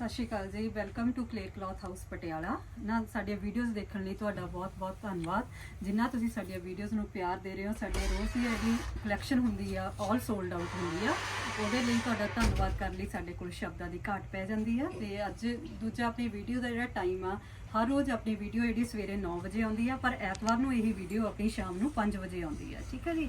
ਸਤਿ ਸ਼੍ਰੀ ਅਕਾਲ ਜੀ। Welcome to ਕਲੇ ਕਲੌਥ ਹਾਊਸ ਪਟਿਆਲਾ। ਨਾ, ਸਾਡੀਆਂ ਵੀਡੀਓਜ਼ ਦੇਖਣ ਲਈ ਤੁਹਾਡਾ ਬਹੁਤ-ਬਹੁਤ ਧੰਨਵਾਦ। ਜਿੰਨਾ ਤੁਸੀਂ ਸਾਡੀਆਂ ਵੀਡੀਓਜ਼ ਨੂੰ ਪਿਆਰ ਦੇ ਰਹੇ ਹੋ, ਸਾਡੇ ਰੋਜ਼ ਦੀ ਜਿਹੜੀ ਕਲੈਕਸ਼ਨ ਹੁੰਦੀ ਆ ਆਲ ਸੋਲਡ ਆਊਟ ਹੁੰਦੀ ਆ, ਉਹਦੇ ਲਈ ਤੁਹਾਡਾ ਧੰਨਵਾਦ ਕਰਨ ਲਈ ਸਾਡੇ ਕੋਲ ਸ਼ਬਦਾਂ ਦੀ ਘਾਟ ਪੈ ਜਾਂਦੀ ਆ। ਤੇ ਅੱਜ ਦੂਜਾ ਆਪਣੀ ਵੀਡੀਓ ਦਾ ਜਿਹੜਾ ਟਾਈਮ ਆ, ਹਰ ਰੋਜ਼ ਆਪਣੀ ਵੀਡੀਓ ਜਿਹੜੀ ਸਵੇਰੇ 9 ਵਜੇ ਆਉਂਦੀ ਆ, ਪਰ ਐਤਵਾਰ ਨੂੰ ਇਹੀ ਵੀਡੀਓ ਆਪਣੀ ਸ਼ਾਮ ਨੂੰ 5 ਵਜੇ ਆਉਂਦੀ ਆ। ਠੀਕ ਹੈ ਜੀ?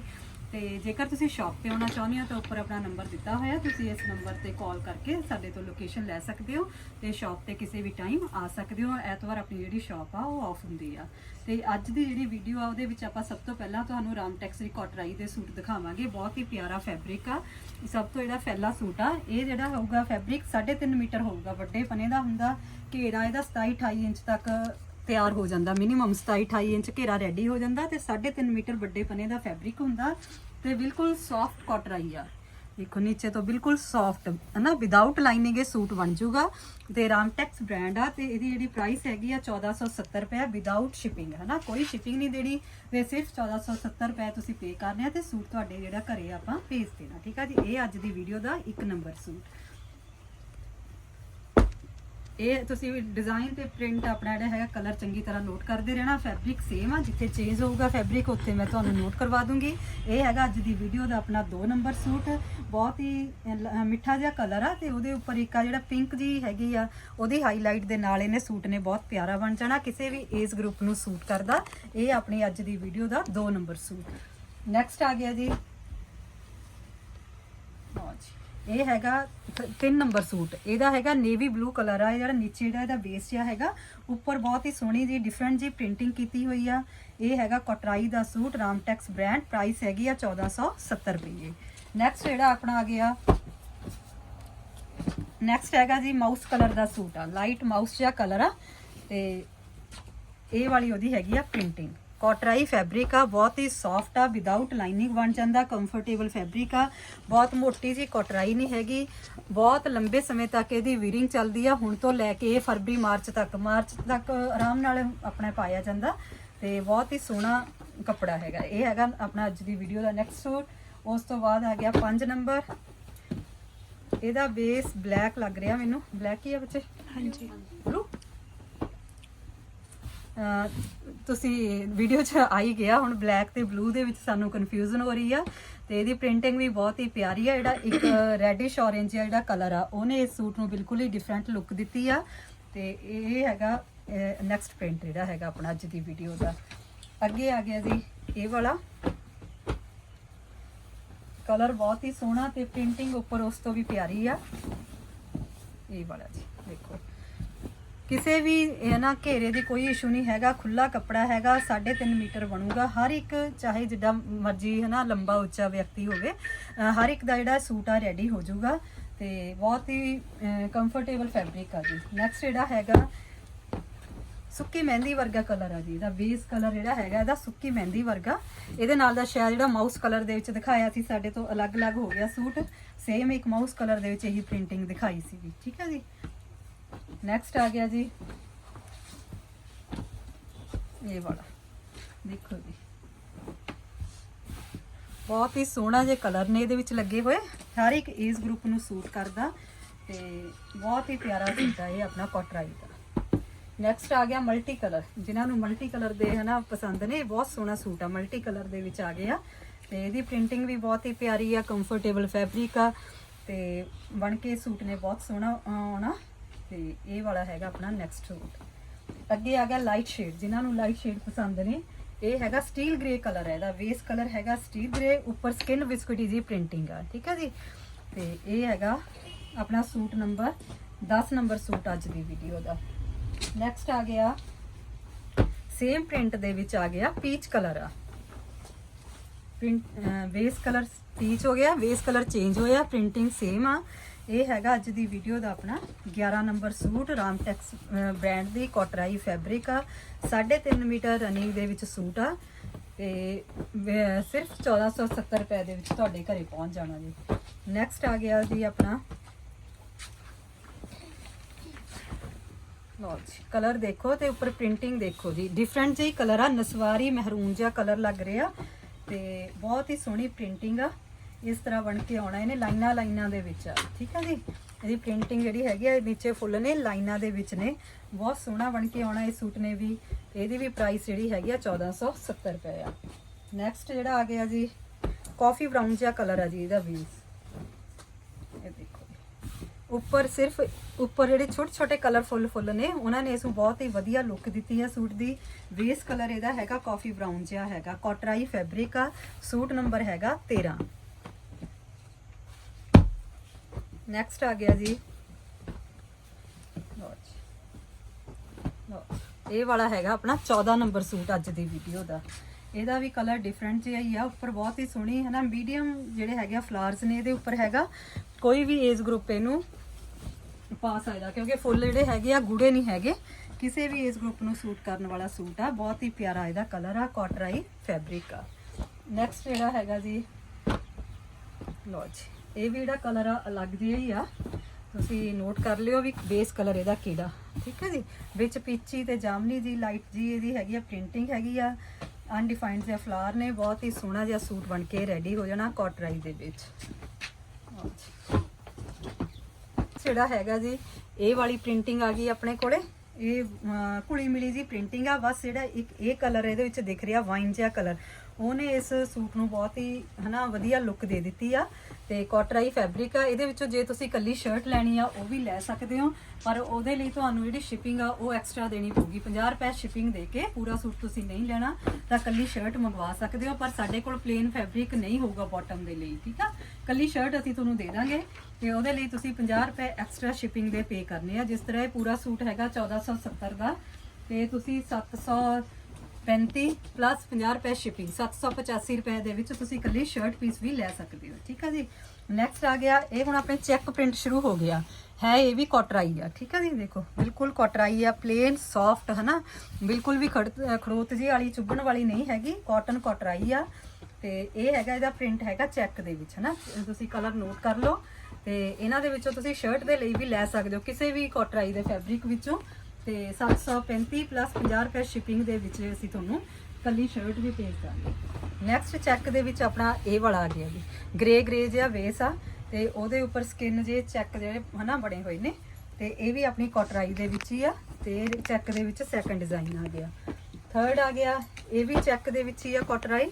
ਤੇ ਜੇਕਰ ਤੁਸੀਂ ਸ਼ਾਪ ਤੇ ਆਉਣਾ ਚਾਹੁੰਦੇ ਹੋ ਤਾਂ ਉੱਪਰ ਆਪਣਾ ਨੰਬਰ ਦਿੱਤਾ ਹੋਇਆ, ਤੁਸੀਂ ਇਸ ਨੰਬਰ ਤੇ ਕਾਲ ਕਰਕੇ ਸਾਡੇ ਤੋਂ ਲੋਕੇਸ਼ਨ ਲੈ ਸਕਦੇ ਹੋ ਤੇ ਸ਼ਾਪ ਤੇ ਕਿਸੇ ਵੀ ਟਾਈਮ ਆ ਸਕਦੇ ਹੋ। ਐਤਵਾਰ ਆਪਣੀ ਜਿਹੜੀ ਸ਼ਾਪ ਆ, ਉਹ ਆਫ ਹੁੰਦੀ ਆ। ਤੇ ਅੱਜ ਦੀ ਜਿਹੜੀ ਵੀਡੀਓ ਆ, ਉਹਦੇ ਵਿੱਚ ਆਪਾਂ ਸਭ ਤੋਂ ਪਹਿਲਾਂ ਤੁਹਾਨੂੰ ਰਾਮ ਟੈਕਸਰੀ ਕੋਟਰਾਈ ਦੇ ਸੂਟ ਦਿਖਾਵਾਂਗੇ। ਬਹੁਤ ਹੀ ਪਿਆਰਾ ਫੈਬਰਿਕ ਆ। ਸਭ ਤੋਂ ਜਿਹੜਾ ਫੈਲਾ ਸੂਟ ਆ, ਇਹ ਜਿਹੜਾ ਹੋਊਗਾ ਫੈਬਰਿਕ 3.5 ਮੀਟਰ ਹੋਊਗਾ ਵੱਡੇ ਪਨੇ ਦਾ ਹੁੰਦਾ। ਘੇਰਾ ਇਹਦਾ 27 28 ਇੰਚ ਤੱਕ ਤਿਆਰ ਹੋ ਜਾਂਦਾ। ਮਿਨੀਮਮ 27 28 ਇੰਚ ਘੇਰਾ ਰੈਡੀ ਹੋ ਜਾਂਦਾ ਤੇ 3.5 ਮੀਟਰ ਵੱਡੇ ਪਨੇ ਦਾ ਫੈਬਰਿਕ ਹੁੰਦਾ ਤੇ ਬਿਲਕੁਲ ਸੌਫਟ ਕਾਟਰਾਈ ਆ। ਦੇਖੋ, ਨੀਚੇ ਤੋਂ ਬਿਲਕੁਲ ਸੌਫਟ ਨਾ ਵਿਦਆਊਟ ਲਾਈਨਿੰਗ ਇਹ ਸੂਟ ਬਣ ਜਾਊਗਾ। ਤੇ ਰਾਮਟੈਕਸ ਬ੍ਰਾਂਡ ਆ ਤੇ ਇਹਦੀ ਜਿਹੜੀ ਪ੍ਰਾਈਸ ਹੈਗੀ ਆ 1470 ਰੁਪਏ ਵਿਦਆਊਟ ਸ਼ਿਪਿੰਗ ਹੈ ਨਾ ਕੋਈ ਸ਼ਿਪਿੰਗ ਨਹੀਂ ਦੇਣੀ। ਤੇ ਸਿਰਫ 1470 ਰੁਪਏ ਤੁਸੀਂ ਪੇ ਕਰਨੇ ਆ ਤੇ ਸੂਟ ਤੁਹਾਡੇ ਜਿਹੜਾ ਘਰੇ ਆਪਾਂ ਭੇਜ ਦੇਣਾ, ਠੀਕ ਆ ਜੀ? ਇਹ ਅੱਜ ਦੀ ਵੀਡੀਓ ਦਾ ਇੱਕ ਨੰਬਰ ਸੂਟ। ਇਹ ਤੁਸੀਂ ਡਿਜ਼ਾਈਨ ਤੇ ਪ੍ਰਿੰਟ ਆਪਣਾ ਜਿਹੜਾ ਹੈਗਾ ਕਲਰ ਚੰਗੀ ਤਰ੍ਹਾਂ ਨੋਟ ਕਰਦੇ ਰਹਿਣਾ ਫੈਬਰਿਕ ਸੇਮ ਆ, ਜਿੱਥੇ ਚੇਂਜ ਹੋਊਗਾ ਫੈਬਰਿਕ ਉੱਥੇ ਮੈਂ ਤੁਹਾਨੂੰ ਨੋਟ ਕਰਵਾ ਦੂੰਗੀ। ਇਹ ਹੈਗਾ ਅੱਜ ਦੀ ਵੀਡੀਓ ਦਾ ਆਪਣਾ 2 ਨੰਬਰ ਸੂਟ ਬਹੁਤ ਹੀ ਲ- ਮਿੱਠਾ ਜਿਹਾ ਕਲਰ ਆ ਤੇ ਉਹਦੇ ਉੱਪਰ ਇੱਕ ਆ ਜਿਹੜਾ ਪਿੰਕ ਜੀ ਹੈਗੀ ਆ, ਉਹਦੀ ਹਾਈਲਾਈਟ ਦੇ ਨਾਲ ਇਹਨੇ ਸੂਟ ਨੇ ਬਹੁਤ ਪਿਆਰਾ ਬਣ ਜਾਣਾ, ਕਿਸੇ ਵੀ ਏਜ ਗਰੁੱਪ ਨੂੰ ਸੂਟ ਕਰਦਾ। ਇਹ ਆਪਣੀ ਅੱਜ ਦੀ ਵੀਡੀਓ ਦਾ 2 ਨੰਬਰ ਸੂਟ ਨੈਕਸਟ ਆ ਗਿਆ ਜੀ। ਲਓ ਜੀ। ਇਹ ਹੈਗਾ 3 ਨੰਬਰ ਸੂਟ। ਇਹਦਾ ਹੈਗਾ ਨੇਵੀ ਬਲੂ ਕਲਰ ਆ, ਇਹ ਜਿਹੜਾ ਨੀਚੇ ਜਿਹੜਾ ਇਹਦਾ ਬੇਸ ਜਿਹਾ ਹੈਗਾ, ਉੱਪਰ ਬਹੁਤ ਹੀ ਸੋਹਣੀ ਜੀ ਡਿਫਰੈਂਟ ਜੀ ਪ੍ਰਿੰਟਿੰਗ ਕੀਤੀ ਹੋਈ ਆ। ਇਹ ਹੈਗਾ ਕਟਰਾਈ ਦਾ ਸੂਟ, ਰਾਮਟੈਕਸ ਬ੍ਰਾਂਡ ਪ੍ਰਾਈਸ ਹੈਗੀ ਆ 1470 ਰੁਪਏ। ਨੈਕਸਟ ਜਿਹੜਾ ਆਪਣਾ ਆ ਗਿਆ ਨੈਕਸਟ ਹੈਗਾ ਜੀ ਮਾਊਸ ਕਲਰ ਦਾ ਸੂਟ ਆ। ਲਾਈਟ ਮਾਊਸ ਜਿਹਾ ਕਲਰ ਆ, ਤੇ ਇਹ ਵਾਲੀ ਉਹਦੀ ਹੈਗੀ ਆ ਪ੍ਰਿੰਟਿੰਗ ਕੋਟਰਾਈ ਫੈਬਰਿਕ ਆ ਬਹੁਤ ਹੀ ਸੌਫਟ ਆ ਵਿਦਆਊਟ ਲਾਈਨਿੰਗ ਬਣ ਜਾਂਦਾ ਕੰਫਰਟੇਬਲ ਫੈਬਰਿਕ ਆ। ਬਹੁਤ ਮੋਟੀ ਜੀ ਕੋਟਰਾਈ ਨਹੀਂ ਹੈਗੀ। ਬਹੁਤ ਲੰਬੇ ਸਮੇਂ ਤੱਕ ਇਹਦੀ ਵੀਰਿੰਗ ਚੱਲਦੀ ਆ। ਹੁਣ ਤੋਂ ਲੈ ਕੇ ਫਰਵਰੀ ਮਾਰਚ ਤੱਕ ਮਾਰਚ ਤੱਕ ਆਰਾਮ ਨਾਲ ਆਪਣਾ ਪਾਇਆ ਜਾਂਦਾ। ਤੇ ਬਹੁਤ ਹੀ ਸੋਹਣਾ ਕੱਪੜਾ ਹੈਗਾ। ਇਹ ਹੈਗਾ ਆਪਣਾ ਅੱਜ ਦੀ ਵੀਡੀਓ ਦਾ ਨੈਕਸਟ ਸੂਟ। ਉਸ ਤੋਂ ਬਾਅਦ ਆ ਗਿਆ 5 ਨੰਬਰ ਇਹਦਾ ਬੇਸ ਬਲੈਕ ਲੱਗ ਰਿਹਾ ਮੈਨੂੰ। ਬਲੈਕ ਹੀ ਆ ਬੱਚੇ? ਹਾਂਜੀ। ਬਲੂ ਤੁਸੀਂ ਵੀਡੀਓ 'ਚ ਆ ਹੀ ਗਿਆ, ਹੁਣ ਬਲੈਕ ਤੇ ਬਲੂ ਦੇ ਵਿੱਚ ਸਾਨੂੰ ਕਨਫਿਊਜ਼ਨ ਹੋ ਰਹੀ ਆ ਤੇ ਇਹਦੀ ਪ੍ਰਿੰਟਿੰਗ ਵੀ ਬਹੁਤ ਹੀ ਪਿਆਰੀ ਆ, ਜਿਹੜਾ ਇੱਕ ਰੈਡਿਸ਼ ਔਰੇਂਜ ਜਿਹੜਾ ਕਲਰ ਆ, ਉਹਨੇ ਇਸ ਸੂਟ ਨੂੰ ਬਿਲਕੁਲ ਹੀ ਡਿਫਰੈਂਟ ਲੁੱਕ ਦਿੱਤੀ ਆ ਤੇ ਇਹ ਹੈਗਾ ਨੈਕਸਟ ਪ੍ਰਿੰਟ ਜਿਹੜਾ ਹੈਗਾ ਆਪਣਾ ਅੱਜ ਦੀ ਵੀਡੀਓ ਦਾ। ਅੱਗੇ ਆ ਗਿਆ ਜੀ ਇਹ ਵਾਲਾ। ਕਲਰ ਬਹੁਤ ਹੀ ਸੋਹਣਾ ਤੇ ਪ੍ਰਿੰਟਿੰਗ ਉੱਪਰ ਉਸ ਤੋਂ ਵੀ ਪਿਆਰੀ ਆ। ਇਹ ਵਾਲਾ ਜੀ, ਦੇਖੋ। ਕਿਸੇ ਵੀ, ਇਹ ਨਾ ਘੇਰੇ ਦੀ ਕੋਈ ਇਸ਼ੂ ਨਹੀਂ ਹੈਗਾ ਖੁੱਲਾ ਕੱਪੜਾ ਹੈਗਾ 3.5 ਮੀਟਰ ਬਣੂਗਾ। ਹਰ ਇੱਕ, ਚਾਹੇ ਜਿੱਦਾਂ ਮਰਜ਼ੀ ਹੈ ਨਾ ਲੰਬਾ, ਉੱਚਾ ਵਿਅਕਤੀ ਹੋਵੇ ਹਰ ਇੱਕ ਦਾ ਜਿਹੜਾ ਸੂਟ ਆ ਰੈਡੀ ਹੋ ਜਾਊਗਾ ਤੇ ਬਹੁਤ ਹੀ ਕੰਫਰਟੇਬਲ ਫੈਬਰਿਕ ਆ ਜੀ। ਨੈਕਸਟ ਜਿਹੜਾ ਹੈਗਾ, ਸੁੱਕੀ ਮਹਿੰਦੀ ਵਰਗਾ ਕਲਰ ਆ ਜੀ। ਇਹਦਾ ਬੇਸ ਕਲਰ ਜਿਹੜਾ ਹੈਗਾ, ਇਹਦਾ ਸੁੱਕੀ ਮਹਿੰਦੀ ਵਰਗਾ। ਇਹਦੇ ਨਾਲ ਦਾ ਸ਼ਾਇਦ ਜਿਹੜਾ ਮਾਊਸ ਕਲਰ ਦੇ ਵਿੱਚ ਦਿਖਾਇਆ ਸੀ, ਸਾਡੇ ਤੋਂ ਅਲੱਗ-ਅਲੱਗ ਹੋ ਗਿਆ ਸੂਟ। ਸੇਮ ਇੱਕ ਮਾਊਸ ਕਲਰ ਦੇ ਵਿੱਚ ਇਹੀ ਪ੍ਰਿੰਟਿੰਗ ਦਿਖਾਈ ਸੀ ਵੀ ਠੀਕ ਹੈ ਜੀ? ਨੈਕਸਟ ਆ ਗਿਆ ਜੀ। ਇਹ ਵਾਲਾ। ਦੇਖੋ ਜੀ। ਬਹੁਤ ਹੀ ਸੋਹਣਾ ਜੇ ਕਲਰ ਨੇ ਇਹਦੇ ਵਿੱਚ ਲੱਗੇ ਹੋਏ। ਹਰ ਇੱਕ ਏਜ ਗਰੁੱਪ ਨੂੰ ਸੂਟ ਕਰਦਾ ਤੇ ਬਹੁਤ ਹੀ ਪਿਆਰਾ ਸੂਟ ਆ ਇਹ ਆਪਣਾ ਕੋਟਰਾਈ ਦਾ। ਨੈਕਸਟ ਆ ਗਿਆ ਮਲਟੀ ਕਲਰ ਜਿਨ੍ਹਾਂ ਨੂੰ ਮਲਟੀ ਕਲਰ ਦੇ ਹਨਾ ਪਸੰਦ ਨੇ ਇਹ ਬਹੁਤ ਸੋਹਣਾ ਸੂਟ ਆ ਮਲਟੀ ਕਲਰ ਦੇ ਵਿੱਚ ਆ ਗਿਆ ਤੇ ਇਹਦੀ ਪ੍ਰਿੰਟਿੰਗ ਵੀ ਬਹੁਤ ਹੀ ਪਿਆਰੀ ਆ ਕੰਫਰਟੇਬਲ ਫੈਬਰਿਕ ਆ। ਤੇ ਬਣ ਕੇ ਸੂਟ ਨੇ ਬਹੁਤ ਸੋਹਣਾ ਆਉਣਾ। ਤੇ ਇਹ ਵਾਲਾ ਹੈਗਾ ਆਪਣਾ ਨੈਕਸਟ ਸੂਟ ਅੱਗੇ ਆ ਗਿਆ ਲਾਈਟ ਸ਼ੇਡ ਜਿਨ੍ਹਾਂ ਨੂੰ ਲਾਈਟ ਸ਼ੇਡ ਪਸੰਦ ਨੇ, ਇਹ ਹੈਗਾ ਸਟੀਲ ਗ੍ਰੇ ਕਲਰ ਹੈ, ਇਹਦਾ ਬੇਸ ਕਲਰ ਹੈਗਾ ਸਟੀਲ ਗ੍ਰੇ ਉੱਪਰ ਸਕਿਨ ਵਿਸਕੋਟੀ ਜੀ ਪ੍ਰਿੰਟਿੰਗ ਆ, ਠੀਕ ਹੈ ਜੀ? ਤੇ ਇਹ ਹੈਗਾ ਆਪਣਾ ਸੂਟ ਨੰਬਰ 10 ਨੰਬਰ ਸੂਟ ਅੱਜ ਦੀ ਵੀਡੀਓ ਦਾ। ਨੈਕਸਟ ਆ ਗਿਆ ਸੇਮ ਪ੍ਰਿੰਟ ਦੇ ਵਿੱਚ ਆ ਗਿਆ ਪੀਚ ਕਲਰ ਆ। ਪ੍ਰਿੰਟ ਬੇਸ ਕਲਰ ਪੀਚ ਹੋ ਗਿਆ ਬੇਸ ਕਲਰ ਚੇਂਜ ਹੋਇਆ ਪ੍ਰਿੰਟਿੰਗ ਸੇਮ ਆ। ਇਹ ਹੈਗਾ ਅੱਜ ਦੀ ਵੀਡੀਓ ਦਾ ਆਪਣਾ 11 ਨੰਬਰ ਸੂਟ ਰਾਮਟੈਕਸ ਬ੍ਰਾਂਡ ਦੀ ਕੋਟਰਾਈ ਫੈਬਰਿਕ ਆ। 3.5 ਮੀਟਰ ਰਨਿੰਗ ਦੇ ਵਿੱਚ ਸੂਟ ਆ। ਤੇ, ਵ- ਸਿਰਫ 1470 ਰੁਪਏ ਦੇ ਵਿੱਚ ਤੁਹਾਡੇ ਘਰੇ ਪਹੁੰਚ ਜਾਣਾ ਜੀ। ਨੈਕਸਟ ਆ ਗਿਆ ਜੀ ਆਪਣਾ। ਲਓ ਜੀ ਕਲਰ ਦੇਖੋ ਤੇ ਉੱਪਰ ਪ੍ਰਿੰਟਿੰਗ ਦੇਖੋ ਜੀ। ਡਿਫਰੈਂਟ ਜਿਹੀ ਕਲਰ ਆ, ਨਸਵਾਰੀ, ਮਹਿਰੂਨ ਜਿਹਾ ਕਲਰ ਲੱਗ ਰਿਹਾ। ਤੇ ਬਹੁਤ ਹੀ ਸੋਹਣੀ ਪ੍ਰਿੰਟਿੰਗ ਆ। ਇਸ ਤਰ੍ਹਾਂ ਬਣ ਕੇ ਆਉਣਾ, ਇਹਨੇ ਲਾਈਨਾਂ ਲਾਈਨਾਂ ਦੇ ਵਿੱਚ। ਠੀਕ ਹੈ ਜੀ? ਇਹਦੀ ਪ੍ਰਿੰਟਿੰਗ ਜਿਹੜੀ ਹੈਗੀ ਆ ਨੀਚੇ ਫੁੱਲ ਨੇ, ਲਾਈਨਾਂ ਦੇ ਵਿੱਚ ਨੇ। ਬਹੁਤ ਸੋਹਣਾ ਬਣ ਕੇ ਆਉਣਾ ਇਹ ਸੂਟ ਨੇ ਵੀ। ਇਹਦੀ ਵੀ ਪ੍ਰਾਈਸ ਜਿਹੜੀ ਹੈਗੀ ਆ 1470 ਰੁਪਏ ਆ। ਨੈਕਸਟ ਜਿਹੜਾ ਆ ਗਿਆ ਜੀ ਕਾਫੀ ਬਰਾਊਨ ਜਿਹਾ ਕਲਰ ਆ ਜੀ, ਇਹਦਾ ਵੀ ਇਹ ਦੇਖੋ ਉੱਪਰ ਸਿਰਫ, ਉੱਪਰ ਜਿਹੜੇ ਛੋਟੇ ਛੋਟੇ ਕਲਰਫੁੱਲ ਫੁੱਲ ਨੇ, ਉਹਨਾਂ ਨੇ ਇਸ ਨੂੰ ਬਹੁਤ ਹੀ ਵਧੀਆ ਲੁੱਕ ਦਿੱਤੀ ਹੈ ਸੂਟ ਦੀ। ਬੇਸ ਕਲਰ ਇਹਦਾ ਹੈਗਾ ਕਾਫੀ ਬਰਾਊਨ ਜਿਹਾ ਹੈਗਾ। ਕੋਟਰਾਈ ਫੈਬਰਿਕ ਆ। ਸੂਟ ਨੰਬਰ ਹੈਗਾ 13 ਨੈਕਸਟ ਆ ਗਿਆ ਜੀ। ਲਓ ਜੀ। ਲਓ। ਇਹ ਵਾਲਾ ਹੈਗਾ ਆਪਣਾ 14 ਨੰਬਰ ਸੂਟ ਅੱਜ ਦੀ ਵੀਡੀਓ ਦਾ। ਇਹਦਾ ਵੀ ਕਲਰ ਡਿਫਰੈਂਟ ਜਿਹਾ ਹੀ ਆ, ਉੱਪਰ ਬਹੁਤ ਹੀ ਸੋਹਣੀ ਹੈ ਨਾ ਮੀਡੀਅਮ ਜਿਹੜੇ ਹੈਗੇ ਆ ਫਲਾਰਸ ਨੇ ਇਹਦੇ ਉੱਪਰ ਹੈਗਾ। ਕੋਈ ਵੀ ਏਜ ਗਰੁੱਪ ਇਹਨੂੰ ਪਾ ਸਕਦਾ, ਕਿਉਂਕਿ ਫੁੱਲ ਜਿਹੜੇ ਹੈਗੇ ਆ, ਗੂੜੇ ਨਹੀਂ ਹੈਗੇ। ਕਿਸੇ ਵੀ ਏਜ ਗਰੁੱਪ ਨੂੰ ਸੂਟ ਕਰਨ ਵਾਲਾ ਸੂਟ ਆ। ਬਹੁਤ ਹੀ ਪਿਆਰਾ ਇਹਦਾ ਕਲਰ ਆ ਕਾਟਰਾਈ ਫੈਬਰਿਕ ਆ। ਨੈਕਸਟ ਜਿਹੜਾ ਹੈਗਾ ਜੀ, ਲਓ ਜੀ। ਇਹ ਵੀ ਜਿਹੜਾ ਕਲਰ ਆ ਅਲੱਗ ਜਿਹਾ ਹੀ ਆ। ਤੁਸੀਂ ਨੋਟ ਕਰ ਲਿਓ ਵੀ ਬੇਸ ਕਲਰ ਇਹਦਾ ਕਿਹੜਾ। ਠੀਕ ਹੈ ਜੀ? ਵਿੱਚ ਪੀਚੀ ਤੇ ਜਾਮਨੀ ਦੀ ਲਾਈਟ ਜੀ ਇਹਦੀ ਹੈਗੀ ਆ ਪ੍ਰਿੰਟਿੰਗ ਹੈਗੀ ਆ। ਅਨਡਿਫਾਈਨਡ ਜਿਹਾ ਫਲਾਵਰ ਨੇ ਬਹੁਤ ਹੀ ਸੋਹਣਾ ਜਿਹਾ ਸੂਟ ਬਣ ਕੇ ਰੈਡੀ ਹੋ ਜਾਣਾ ਕਾਟਰਾਈ ਦੇ ਵਿੱਚ। ਜਿਹੜਾ ਹੈਗਾ ਜੀ ਇਹ ਵਾਲੀ ਪ੍ਰਿੰਟਿੰਗ ਆ ਗਈ ਆਪਣੇ ਕੋਲੇ। ਇਹ ਅਮ, ਕੁਲੀ ਮਿਲੀ ਜੀ ਪ੍ਰਿੰਟਿੰਗ ਆ ਬਸ ਜਿਹੜਾ ਇੱਕ ਇਹ ਕਲਰ ਇਹਦੇ ਵਿੱਚ ਦਿਖ ਰਿਹਾ ਵਾਈਨ ਜਿਹਾ ਕਲਰ ਉਹਨੇ ਇਸ ਸੂਟ ਨੂੰ ਬਹੁਤ ਹੀ, ਹਨਾ, ਵਧੀਆ ਲੁੱਕ ਦੇ ਦਿੱਤੀ ਆ। ਤੇ ਕੋਟਰਾਈ ਫੈਬਰਿਕ ਆ। ਇਹਦੇ ਵਿੱਚੋਂ ਜੇ ਤੁਸੀਂ ਕੱਲੀ ਸ਼ਰਟ ਲੈਣੀ ਆ, ਉਹ ਵੀ ਲੈ ਸਕਦੇ ਹੋ। ਪਰ ਉਹਦੇ ਲਈ ਤੁਹਾਨੂੰ ਜਿਹੜੀ ਸ਼ਿਪਿੰਗ ਆ, ਉਹ ਐਕਸਟਰਾ ਦੇਣੀ ਪਊਗੀ। 50 ਰੁਪਏ ਸ਼ਿਪਿੰਗ ਦੇ ਕੇ ਪੂਰਾ ਸੂਟ ਤੁਸੀਂ ਨਹੀਂ ਲੈਣਾ, ਤਾਂ ਕੱਲੀ ਸ਼ਰਟ ਮੰਗਵਾ ਸਕਦੇ ਹੋ। ਪਰ ਸਾਡੇ ਕੋਲ ਪਲੇਨ ਫੈਬਰਿਕ ਨਹੀਂ ਹੋਊਗਾ ਬਾਟਮ ਦੇ ਲਈ, ਠੀਕ ਆ? ਕੱਲੀ ਸ਼ਰਟ ਅਸੀਂ ਤੁਹਾਨੂੰ ਦੇ ਦਾਂਗੇ। ਤੇ ਉਹਦੇ ਲਈ ਤੁਸੀਂ 50 ਰੁਪਏ ਐਕਸਟਰਾ ਸ਼ਿਪਿੰਗ ਦੇ ਪੇ ਕਰਨੇ ਆ। ਜਿਸ ਤਰ੍ਹਾਂ ਇਹ ਪੂਰਾ ਸੂਟ ਹੈਗਾ 1470 ਦਾ। ਤੇ ਤੁਸੀਂ 735 ਪਲੱਸ 50 ਰੁਪਏ ਸ਼ਿਪਿੰਗ 785 ਰੁਪਏ ਦੇ ਵਿੱਚ ਤੁਸੀਂ ਇਕੱਲੀ ਸ਼ਰਟ ਪੀਸ ਵੀ ਲੈ ਸਕਦੇ ਹੋ, ਠੀਕ ਆ ਜੀ? ਨੈਕਸਟ ਆ ਗਿਆ, ਇਹ ਹੁਣ ਆਪਣੇ ਚੈੱਕ ਪ੍ਰਿੰਟ ਸ਼ੁਰੂ ਹੋ ਗਿਆ। ਹੈ, ਇਹ ਵੀ ਕੋਟਰਾਈ ਆ, ਠੀਕ ਆ ਜੀ? ਦੇਖੋ, ਬਿਲਕੁਲ ਕੋਟਰਾਈ ਆ ਪਲੇਨ ਸੌਫਟ ਹਨਾ? ਬਿਲਕੁਲ ਵੀ ਖੜ- ਖੜੋਤ ਜੀ ਵਾਲੀ, ਚੁੱਭਣ ਵਾਲੀ ਨਹੀਂ ਹੈਗੀ ਕਾਟਨ ਕੋਟਰਾਈ ਆ। ਤੇ ਇਹ ਹੈਗਾ, ਇਹਦਾ ਪ੍ਰਿੰਟ ਹੈਗਾ ਚੈੱਕ ਦੇ ਵਿੱਚ, ਹਨਾ? ਤੁਸੀਂ ਕਲਰ ਨੋਟ ਕਰ ਲਓ। ਤੇ ਇਹਨਾਂ ਦੇ ਵਿੱਚੋਂ ਤੁਸੀਂ ਸ਼ਰਟ ਦੇ ਲਈ ਵੀ ਲੈ ਸਕਦੇ ਹੋ, ਕਿਸੇ ਵੀ ਕੋਟਰਾਈ ਦੇ ਫੈਬਰਿਕ ਵਿੱਚੋਂ। ਤੇ 735 ਪਲੱਸ 50 ਰੁਪਏ ਸ਼ਿਪਿੰਗ ਦੇ ਵਿੱਚ ਅਸੀਂ ਤੁਹਾਨੂੰ ਕੱਲੀ ਸ਼ਰਟ ਵੀ ਭੇਜ ਦਾਂਗੇ। ਨੈਕਸਟ ਚੈੱਕ ਦੇ ਵਿੱਚ ਆਪਣਾ ਇਹ ਵਾਲਾ ਆ ਗਿਆ ਜੀ। ਗ੍ਰੇ ਗ੍ਰੇ ਜਿਹਾ ਵੇਸ ਆ ਤੇ ਉਹਦੇ ਉੱਪਰ ਸਕਿਨ ਜੇ ਚੈੱਕ ਜਿਹੜੇ ਹਨਾ ਬਣੇ ਹੋਏ ਨੇ, ਤੇ ਇਹ ਵੀ ਆਪਣੀ ਕੋਟਰਾਈ ਦੇ ਵਿੱਚ ਹੀ ਆ ਤੇ ਚੈੱਕ ਦੇ ਵਿੱਚ ਸੈਕੰਡ ਡਿਜ਼ਾਈਨ ਆ ਗਿਆ। ਥਰਡ ਆ ਗਿਆ, ਇਹ ਵੀ ਚੈੱਕ ਦੇ ਵਿੱਚ ਹੀ ਆ ਕੋਟਰਾਈ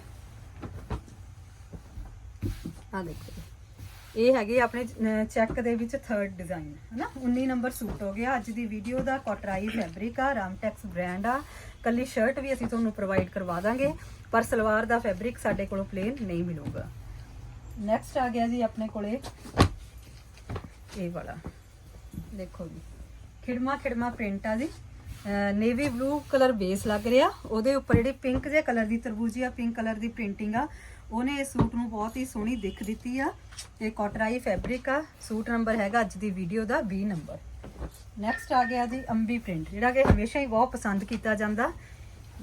ਆ ਦੇਖੋ ਇਹ ਹੈਗੇ ਆਪਣੇ ਚੈੱਕ ਦੇ ਵਿੱਚ ਥਰਡ ਡਿਜ਼ਾਈਨ ਹਨਾ? 19 ਨੰਬਰ ਸੂਟ ਹੋ ਗਿਆ। ਅੱਜ ਦੀ ਵੀਡੀਓ ਦਾ ਕੋਟਰਾਈ ਫੈਬਰਿਕ ਆ ਰਾਮਟੈਕਸ ਬ੍ਰਾਂਡ ਆ। ਕੱਲੀ ਸ਼ਰਟ ਵੀ ਅਸੀਂ ਤੁਹਾਨੂੰ ਪ੍ਰੋਵਾਈਡ ਕਰਵਾ ਦਾਂਗੇ, ਪਰ ਸਲਵਾਰ ਦਾ ਫੈਬਰਿਕ ਸਾਡੇ ਕੋਲੋਂ ਪਲੇਨ ਨਹੀਂ ਮਿਲੂਗਾ। ਨੈਕਸਟ ਆ ਗਿਆ ਜੀ ਆਪਣੇ ਕੋਲੇ। ਇਹ ਵਾਲਾ। ਦੇਖੋ ਜੀ। ਖਿੜਮਾ ਖਿੜਮਾ ਪ੍ਰਿੰਟ ਆ ਜੀ। ਨੇਵੀ ਬਲੂ ਕਲਰ ਬੇਸ ਲੱਗ ਰਿਹਾ। ਉਹਦੇ ਉੱਪਰ ਜਿਹੜੀ ਪਿੰਕ ਜਿਹੇ ਕਲਰ ਦੀ ਤਰਬੂਜੀ ਆ ਪਿੰਕ ਕਲਰ ਦੀ ਪ੍ਰਿੰਟਿੰਗ ਆ ਉਹਨੇ ਇਸ ਸੂਟ ਨੂੰ ਬਹੁਤ ਹੀ ਸੋਹਣੀ ਦਿੱਖ ਦਿੱਤੀ ਆ। ਇਹ ਕੋਟਰਾਈ ਫੈਬਰਿਕ ਆ। ਸੂਟ ਨੰਬਰ ਹੈਗਾ ਅੱਜ ਦੀ ਵੀਡੀਓ ਦਾ 20 ਨੰਬਰ ਨੈਕਸਟ ਆ ਗਿਆ ਜੀ ਅੰਬੀ ਪ੍ਰਿੰਟ ਜਿਹੜਾ ਕਿ ਹਮੇਸ਼ਾ ਹੀ ਬਹੁਤ ਪਸੰਦ ਕੀਤਾ ਜਾਂਦਾ।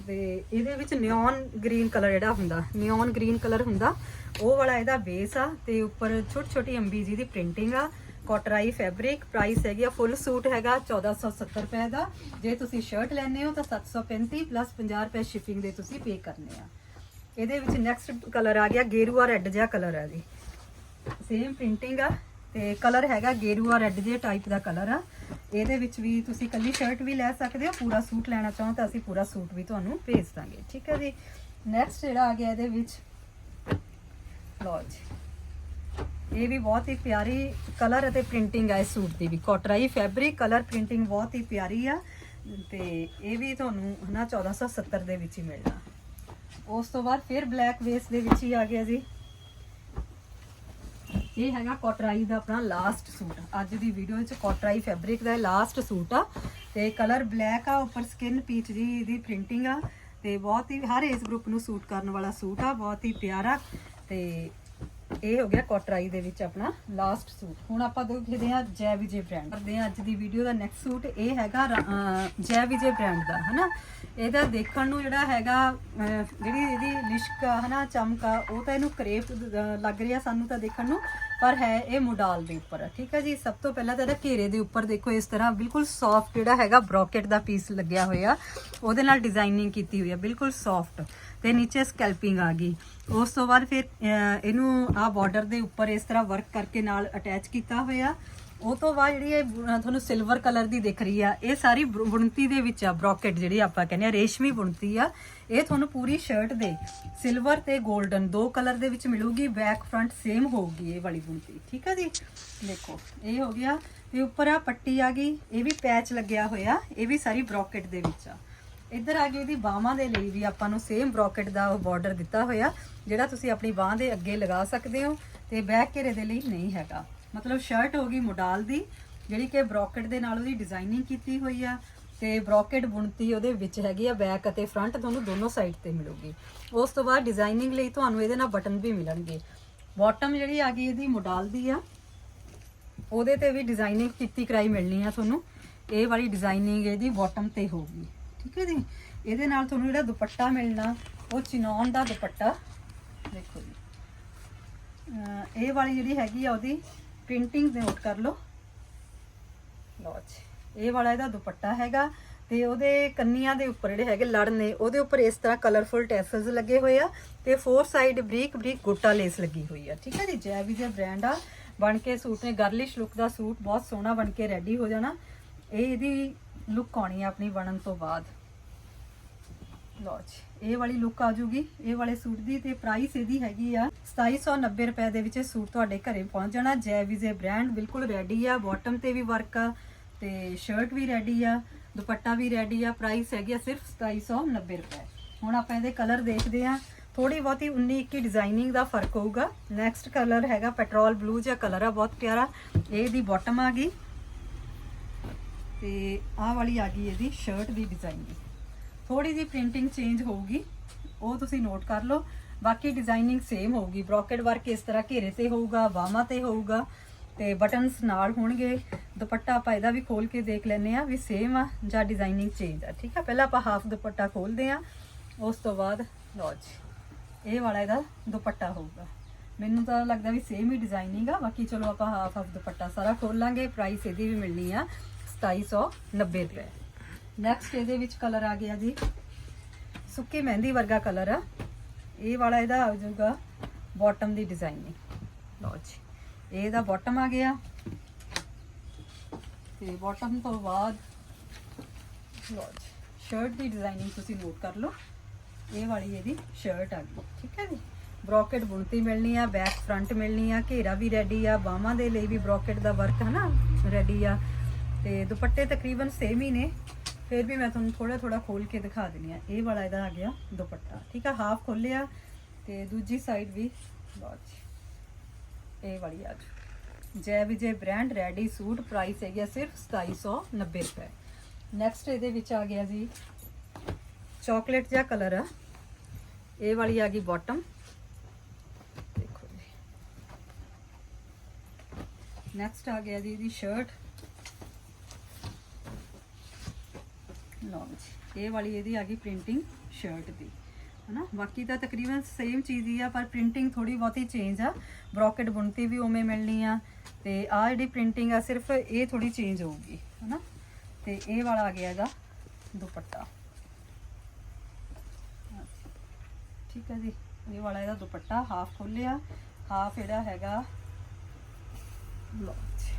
ਤੇ ਇਹਦੇ ਵਿੱਚ ਨਿਓਨ ਗ੍ਰੀਨ ਕਲਰ ਜਿਹੜਾ ਹੁੰਦਾ ਨਿਓਨ ਗ੍ਰੀਨ ਕਲਰ ਹੁੰਦਾ, ਉਹ ਵਾਲਾ ਇਹਦਾ ਬੇਸ ਆ ਤੇ ਉੱਪਰ ਛੋਟੀ ਛੋਟੀ ਅੰਬੀ ਜੀ ਦੀ ਪ੍ਰਿੰਟਿੰਗ ਆ। ਕੋਟਰਾਈ ਫੈਬਰਿਕ ਪ੍ਰਾਈਸ ਹੈਗੀ ਆ ਫੁੱਲ ਸੂਟ ਹੈਗਾ 1470 ਰੁਪਏ ਦਾ। ਜੇ ਤੁਸੀਂ ਸ਼ਰਟ ਲੈਣੇ ਹੋ ਤਾਂ 735 ਪਲੱਸ 50 ਰੁਪਏ ਸ਼ਿਪਿੰਗ ਦੇ ਤੁਸੀਂ ਪੇ ਕਰਨੇ ਆ। ਇਹਦੇ ਵਿੱਚ ਨੈਕਸਟ ਕਲਰ ਆ ਗਿਆ, ਗੇਰੂਆ ਰੈੱਡ ਜਿਹਾ ਕਲਰ ਆ ਜੀ। ਸੇਮ ਪ੍ਰਿੰਟਿੰਗ ਆ, ਤੇ ਕਲਰ ਹੈਗਾ ਗੇਰੂਆ ਰੈੱਡ ਜਿਹੇ ਟਾਈਪ ਦਾ ਕਲਰ ਆ। ਇਹਦੇ ਵਿੱਚ ਵੀ ਤੁਸੀਂ ਕੱਲੀ ਸ਼ਰਟ ਵੀ ਲੈ ਸਕਦੇ ਹੋ, ਪੂਰਾ ਸੂਟ ਲੈਣਾ ਚਾਹੋ ਤਾਂ ਅਸੀਂ ਪੂਰਾ ਸੂਟ ਵੀ ਤੁਹਾਨੂੰ ਭੇਜ ਦਾਂਗੇ, ਠੀਕ ਹੈ ਜੀ? ਨੈਕਸਟ ਜਿਹੜਾ ਆ ਗਿਆ ਇਹਦੇ ਵਿੱਚ, ਲਓ ਜੀ। ਇਹ ਵੀ ਬਹੁਤ ਹੀ ਪਿਆਰੀ ਕਲਰ ਅਤੇ ਪ੍ਰਿੰਟਿੰਗ ਆ ਇਸ ਸੂਟ ਦੀ ਵੀ। ਕੋਟਰਾਈ ਫੈਬਰਿਕ ਕਲਰ ਪ੍ਰਿੰਟਿੰਗ ਬਹੁਤ ਹੀ ਪਿਆਰੀ ਆ, ਤੇ ਇਹ ਵੀ ਤੁਹਾਨੂੰ ਹਨਾ 1470 ਦੇ ਵਿੱਚ ਹੀ ਮਿਲਣਾ। ਉਸ ਤੋਂ ਬਾਅਦ ਫਿਰ ਬਲੈਕ ਵੇਸ ਦੇ ਵਿੱਚ ਹੀ ਆ ਗਿਆ ਜੀ। ਇਹ ਹੈਗਾ ਕੋਟਰਾਈ ਦਾ ਆਪਣਾ ਲਾਸਟ ਸੂਟ। ਅੱਜ ਦੀ ਵੀਡੀਓ ਵਿੱਚ ਕੋਟਰਾਈ ਫੈਬਰਿਕ ਦਾ ਲਾਸਟ ਸੂਟ ਆ। ਤੇ ਕਲਰ ਬਲੈਕ ਆ, ਉੱਪਰ ਸਕਿਨ ਪੀਚ ਜੀ ਦੀ ਪ੍ਰਿੰਟਿੰਗ ਆ। ਤੇ ਬਹੁਤ ਹੀ ਹਰ ਏਜ ਗਰੁੱਪ ਨੂੰ ਸੂਟ ਕਰਨ ਵਾਲਾ ਸੂਟ ਆ, ਬਹੁਤ ਹੀ ਪਿਆਰਾ। ਤੇ ਇਹ ਹੋ ਗਿਆ ਕੋਟਰਾਈ ਦੇ ਵਿੱਚ ਆਪਣਾ ਲਾਸਟ ਸੂਟ ਹੁਣ ਆਪਾਂ ਦੇਖਦੇ ਹਾਂ ਜੈ ਵਿਜੇ ਬ੍ਰਾਂਡ। ਕਰਦੇ ਹਾਂ ਅੱਜ ਦੀ ਵੀਡੀਓ ਦਾ ਨੈਕਸਟ ਸੂਟ ਇਹ ਹੈਗਾ ਜੈ ਵਿਜੇ ਬ੍ਰਾਂਡ ਦਾ, ਹਨਾ? ਇਹਦਾ ਦੇਖਣ ਨੂੰ ਜਿਹੜਾ ਹੈਗਾ ਜਿਹੜੀ ਇਹਦੀ ਲਿਸ਼ਕ ਹਨਾ, ਚਮਕ ਉਹ ਤਾਂ ਇਹਨੂੰ ਕਰੇਪ ਲੱਗ ਰਿਹਾ ਸਾਨੂੰ ਤਾਂ ਦੇਖਣ ਨੂੰ, ਪਰ ਹੈ ਇਹ ਮੋਡਾਲ ਦੇ ਉੱਪਰ, ਠੀਕ ਹੈ ਜੀ? ਸਭ ਤੋਂ ਪਹਿਲਾਂ ਤਾਂ ਇਹਦਾ ਘੇਰੇ ਦੇ ਉੱਪਰ ਦੇਖੋ, ਇਸ ਤਰ੍ਹਾਂ ਬਿਲਕੁਲ ਸੌਫਟ ਜਿਹੜਾ ਹੈਗਾ ਬ੍ਰੋਕੇਟ ਦਾ ਪੀਸ ਲੱਗਿਆ ਹੋਇਆ। ਉਹਦੇ ਨਾਲ ਡਿਜ਼ਾਈਨਿੰਗ ਕੀਤੀ ਹੋਈ ਆ, ਬਿਲਕੁਲ ਸੌਫਟ ਤੇ ਨੀਚੇ ਸਕੈਲਪਿੰਗ ਆ ਗਈ। ਉਸ ਤੋਂ ਬਾਅਦ ਫਿਰ ਇਹਨੂੰ ਆ ਬਾਰਡਰ ਦੇ ਉੱਪਰ ਇਸ ਤਰ੍ਹਾਂ ਵਰਕ ਕਰਕੇ ਨਾਲ ਅਟੈਚ ਕੀਤਾ ਹੋਇਆ। ਉਹ ਤੋਂ ਬਾਅਦ ਜਿਹੜੀ ਇਹ ਤੁਹਾਨੂੰ ਸਿਲਵਰ ਕਲਰ ਦੀ ਦਿਖ ਰਹੀ ਆ, ਇਹ ਸਾਰੀ ਬੁਣਤੀ ਦੇ ਵਿੱਚ ਆ ਬ੍ਰੋਕਟ ਜਿਹੜੀ ਆਪਾਂ ਕਹਿੰਦੇ ਆ, ਰੇਸ਼ਮੀ ਬੁਣਤੀ ਆ। ਇਹ ਤੁਹਾਨੂੰ ਪੂਰੀ ਸ਼ਰਟ ਦੇ ਸਿਲਵਰ ਤੇ 골ਡਨ ਦੋ ਕਲਰ ਦੇ ਵਿੱਚ ਮਿਲੂਗੀ ਬੈਕ ਫਰੰਟ ਸੇਮ ਹੋਊਗੀ ਇਹ ਵਾਲੀ ਬੁਣਤੀ। ਠੀਕ ਆ ਜੀ? ਦੇਖੋ, ਇਹ ਹੋ ਗਿਆ। ਤੇ ਉੱਪਰ ਆ ਪੱਟੀ ਆ ਗਈ, ਇਹ ਵੀ ਪੈਚ ਲੱਗਿਆ ਹੋਇਆ, ਇਹ ਵੀ ਸਾਰੀ ਬ੍ਰੋਕਟ ਦੇ ਵਿੱਚ ਆ। ਇੱਧਰ ਆ ਗਈ ਇਹਦੀ ਬਾਹਾਂ ਦੇ ਲਈ ਵੀ ਆਪਾਂ ਨੂੰ ਸੇਮ ਬ੍ਰੋਕਟ ਦਾ ਉਹ ਬਾਰਡਰ ਦਿੱਤਾ ਹੋਇਆ, ਜਿਹੜਾ ਤੁਸੀਂ ਆਪਣੀ ਬਾਹ ਦੇ ਅੱਗੇ ਲਗਾ ਸਕਦੇ ਹੋ ਤੇ ਬੈਕ ਘੇਰੇ ਦੇ ਲਈ ਨਹੀਂ ਹੈਗਾ। ਮਤਲਬ ਸ਼ਰਟ ਹੋ ਗਈ ਮੋਡਾਲ ਦੀ, ਜਿਹੜੀ ਕਿ ਬ੍ਰੋਕਟ ਦੇ ਨਾਲ ਉਹਦੀ ਡਿਜ਼ਾਈਨਿੰਗ ਕੀਤੀ ਹੋਈ ਆ ਤੇ ਬ੍ਰੋਕਟ ਬੁਣਤੀ ਉਹਦੇ ਵਿੱਚ ਹੈਗੀ ਆ ਬੈਕ ਅਤੇ ਫਰੰਟ ਤੁਹਾਨੂੰ ਦੋਨੋਂ ਸਾਈਡ ਤੇ ਮਿਲੂਗੀ। ਉਸ ਤੋਂ ਬਾਅਦ ਡਿਜ਼ਾਈਨਿੰਗ ਲਈ ਤੁਹਾਨੂੰ ਇਹਦੇ ਨਾਲ ਬਟਨ ਵੀ ਮਿਲਣਗੇ। ਬਾਟਮ ਜਿਹੜੀ ਆ ਗਈ ਇਹਦੀ ਮੋਡਾਲ ਦੀ ਆ। ਉਹਦੇ ਤੇ ਵੀ ਡਿਜ਼ਾਈਨਿੰਗ ਕੀਤੀ ਕਰਾਈ ਮਿਲਣੀ ਆ ਤੁਹਾਨੂੰ। ਇਹ ਵਾਲੀ ਡਿਜ਼ਾਈਨਿੰਗ ਇਹਦੀ ਬਾਟਮ ਤੇ ਹੋਊਗੀ। ਠੀਕ ਹੈ ਜੀ? ਇਹਦੇ ਨਾਲ ਤੁਹਾਨੂੰ ਜਿਹੜਾ ਦੁਪੱਟਾ ਮਿਲਣਾ, ਉਹ ਚਿਨੌਨ ਦਾ ਦੁਪੱਟਾ। ਦੇਖੋ ਜੀ। ਇਹ ਵਾਲੀ ਜਿਹੜੀ ਹੈਗੀ ਆ ਉਹਦੀ ਪ੍ਰਿੰਟਿੰਗ ਨੋਟ ਕਰ ਲਓ। ਲਓ ਜੀ। ਇਹ ਵਾਲਾ ਇਹਦਾ ਦੁਪੱਟਾ ਹੈਗਾ ਤੇ ਉਹਦੇ ਕੰਨੀਆਂ ਦੇ ਉੱਪਰ ਜਿਹੜੇ ਹੈਗੇ ਲੜ ਨੇ, ਉਹਦੇ ਉੱਪਰ ਇਸ ਤਰ੍ਹਾਂ ਕਲਰਫੁਲ ਟੈਸਲਸ ਲੱਗੇ ਹੋਏ ਆ ਤੇ ਫੋਰ ਸਾਈਡ ਬਰੀਕ ਬਰੀਕ ਗੋਟਾ ਲੇਸ ਲੱਗੀ ਹੋਈ ਆ, ਠੀਕ ਹੈ ਜੀ? ਜੈ ਵਿਜੇ ਬ੍ਰਾਂਡ ਆ। ਬਣ ਕੇ ਸੂਟ ਨੇ ਗਰਲਿਸ਼ ਲੁੱਕ ਦਾ ਸੂਟ ਬਹੁਤ ਸੋਹਣਾ ਬਣ ਕੇ ਰੈਡੀ ਹੋ ਜਾਣਾ। ਇਹ ਇਹਦੀ ਲੁੱਕ ਆਉਣੀ ਆ ਆਪਣੀ ਬਣਨ ਤੋਂ ਬਾਅਦ। ਲਓ ਜੀ, ਇਹ ਵਾਲੀ ਲੁੱਕ ਆ ਜੂਗੀ। ਇਹ ਵਾਲੇ ਸੂਟ ਦੀ ਤੇ ਪ੍ਰਾਈਸ ਇਹਦੀ ਹੈਗੀ ਆ 2790 ਰੁਪਏ ਦੇ ਵਿੱਚ ਇਹ ਸੂਟ ਤੁਹਾਡੇ ਘਰੇ ਪਹੁੰਚ ਜਾਣਾ। ਜੈ ਵਿਜੇ ਬ੍ਰਾਂਡ ਬਿਲਕੁਲ ਰੈਡੀ ਆ ਬਾਟਮ ਤੇ ਵੀ ਵਰਕ ਆ ਤੇ ਸ਼ਰਟ ਵੀ ਰੈਡੀ ਆ, ਦੁਪੱਟਾ ਵੀ ਰੈਡੀ ਆ ਪ੍ਰਾਈਸ ਹੈਗੀ ਆ ਸਿਰਫ 2790 ਰੁਪਏ। ਹੁਣ ਆਪਾਂ ਇਹਦੇ ਕਲਰ ਦੇਖਦੇ ਆ ਥੋੜੀ ਬਹੁਤੀ 19 21 ਡਿਜ਼ਾਈਨਿੰਗ ਦਾ ਫ਼ਰਕ ਹੋਊਗਾ। ਨੈਕਸਟ ਕਲਰ ਹੈਗਾ ਪੈਟਰੋਲ ਬਲੂ ਜਿਹਾ ਕਲਰ ਆ, ਬਹੁਤ ਪਿਆਰਾ। ਇਹ ਦੀ ਬਾਟਮ ਆ ਗਈ। ਤੇ ਆਹ ਵਾਲੀ ਆ ਗਈ ਇਹਦੀ ਸ਼ਰਟ ਦੀ ਡਿਜ਼ਾਈਨਿੰਗ ਥੋੜੀ ਜੀ ਪ੍ਰਿੰਟਿੰਗ ਚੇਂਜ ਹੋਊਗੀ, ਉਹ ਤੁਸੀਂ ਨੋਟ ਕਰ ਲਓ। ਬਾਕੀ ਡਿਜ਼ਾਈਨਿੰਗ ਸੇਮ ਹੋਊਗੀ। ਬ੍ਰੋਕਟ ਵਰਕ ਇਸ ਤਰ੍ਹਾਂ ਘੇਰੇ ਤੇ ਹੋਊਗਾ, ਬਾਹਾਂ ਤੇ ਹੋਊਗਾ ਤੇ ਬਟਨਸ ਨਾਲ ਹੋਣਗੇ। ਦੁਪੱਟਾ ਆਪਾਂ ਇਹਦਾ ਵੀ ਖੋਲ ਕੇ ਦੇਖ ਲੈਨੇ ਆ ਵੀ ਸੇਮ ਆ ਜਾਂ ਡਿਜ਼ਾਈਨਿੰਗ ਚੇਂਜ ਆ। ਠੀਕ ਆ? ਪਹਿਲਾਂ ਆਪਾਂ ਹਾਫ ਦੁਪੱਟਾ ਖੋਲਦੇ ਆ ਉਸ ਤੋਂ ਬਾਅਦ ਲਓ ਜੀ, ਇਹ ਵਾਲਾ ਇਹਦਾ ਦੁਪੱਟਾ ਹੋਊਗਾ। ਮੈਨੂੰ ਤਾਂ ਲੱਗਦਾ ਵੀ ਸੇਮ ਹੀ ਡਿਜ਼ਾਈਨਿੰਗ ਆ, ਬਾਕੀ ਚਲੋ ਆਪਾਂ ਹਾਫ ਹਾਫ ਦੁਪੱਟਾ ਸਾਰਾ ਖੋਲ ਲਾਂਗੇ ਪ੍ਰਾਈਸ ਇਹਦੀ ਵੀ ਮਿਲਣੀ ਆ। 2790 ਰੁਪਏ। ਨੈਕਸਟ ਇਹਦੇ ਵਿੱਚ ਕਲਰ ਆ ਗਿਆ ਜੀ। ਸੁੱਕੀ ਮਹਿੰਦੀ ਵਰਗਾ ਕਲਰ ਆ। ਇਹ ਵਾਲਾ ਇਹਦਾ ਆ ਜਾਊਗਾ ਬਾਟਮ ਦੀ ਡਿਜ਼ਾਈਨਿੰਗ ਲਓ ਜੀ, ਇਹਦਾ ਬਾਟਮ ਆ ਗਿਆ। ਤੇ ਬਾਟਮ ਤੋਂ ਬਾਅਦ, ਲਓ ਜੀ ਸ਼ਰਟ ਦੀ ਡਿਜ਼ਾਈਨਿੰਗ ਤੁਸੀਂ ਨੋਟ ਕਰ ਲਓ। ਇਹ ਵਾਲੀ ਇਹਦੀ ਸ਼ਰਟ ਆ ਗਈ, ਠੀਕ ਹੈ ਜੀ? ਬ੍ਰੋਕਟ ਬੁਣਤੀ ਮਿਲਣੀ ਆ ਬੈਕ ਫਰੰਟ ਮਿਲਣੀ ਆ, ਘੇਰਾ ਵੀ ਰੈਡੀ ਆ, ਬਾਹਾਂ ਦੇ ਲਈ ਵੀ ਬ੍ਰੋਕਟ ਦਾ ਵਰਕ ਹੈ ਨਾ ਰੈਡੀ ਆ। ਤੇ ਦੁਪੱਟੇ ਤਕਰੀਬਨ ਸੇਮ ਹੀ ਨੇ। ਫਿਰ ਵੀ ਮੈਂ ਤੁਹਾਨੂੰ ਥੋੜਾ ਥੋੜਾ ਖੋਲ ਕੇ ਦਿਖਾ ਦਿੰਨੀ ਆ ਇਹ ਵਾਲਾ ਇਹਦਾ ਆ ਗਿਆ ਦੁਪੱਟਾ। ਠੀਕ ਆ ਹਾਫ ਖੋਲਿਆ ਤੇ ਦੂਜੀ ਸਾਈਡ ਵੀ ਬਹੁਤ ਜੀ। ਇਹ ਵਾਲੀ ਆ ਗਈ। Jai Vijay brand ready suit price ਹੈਗੀ ਆ ਸਿਰਫ 2790 ਰੁਪਏ। ਨੈਕਸਟ ਇਹਦੇ ਵਿੱਚ ਆ ਗਿਆ ਜੀ ਚਾਕਲੇਟ ਜਿਹਾ ਕਲਰ ਆ। ਇਹ ਵਾਲੀ ਆ ਗਈ ਬਾਟਮ ਦੇਖੋ ਜੀ। ਨੈਕਸਟ ਆ ਗਿਆ ਜੀ ਇਹਦੀ ਸ਼ਰਟ ਲਓ ਜੀ, ਇਹ ਵਾਲੀ ਇਹਦੀ ਆ ਗਈ ਪ੍ਰਿੰਟਿੰਗ ਸ਼ਰਟ ਦੀ, ਹਨਾ? ਬਾਕੀ ਤਾਂ ਤਕਰੀਬਨ ਸੇਮ ਚੀਜ਼ ਹੀ ਆ, ਪਰ ਪ੍ਰਿੰਟਿੰਗ ਥੋੜੀ ਬਹੁਤੀ ਚੇਂਜ ਆ। ਬ੍ਰੋਕਟ ਬੁਣਤੀ ਵੀ ਉਵੇਂ ਮਿਲਣੀ ਆ, ਤੇ ਆ ਜਿਹੜੀ ਪ੍ਰਿੰਟਿੰਗ ਆ, ਸਿਰਫ ਇਹ ਥੋੜੀ ਚੇਂਜ ਹੋਊਗੀ, ਹਨਾ? ਤੇ ਇਹ ਵਾਲਾ ਆ ਗਿਆ ਇਹਦਾ ਦੁਪੱਟਾ। ਠੀਕ ਹੈ ਜੀ, ਇਹ ਵਾਲਾ ਇਹਦਾ ਦੁਪੱਟਾ ਹਾਫ ਖੋਲਿਆ ਹਾਫ ਇਹਦਾ ਹੈਗਾ, ਲਓ ਜੀ,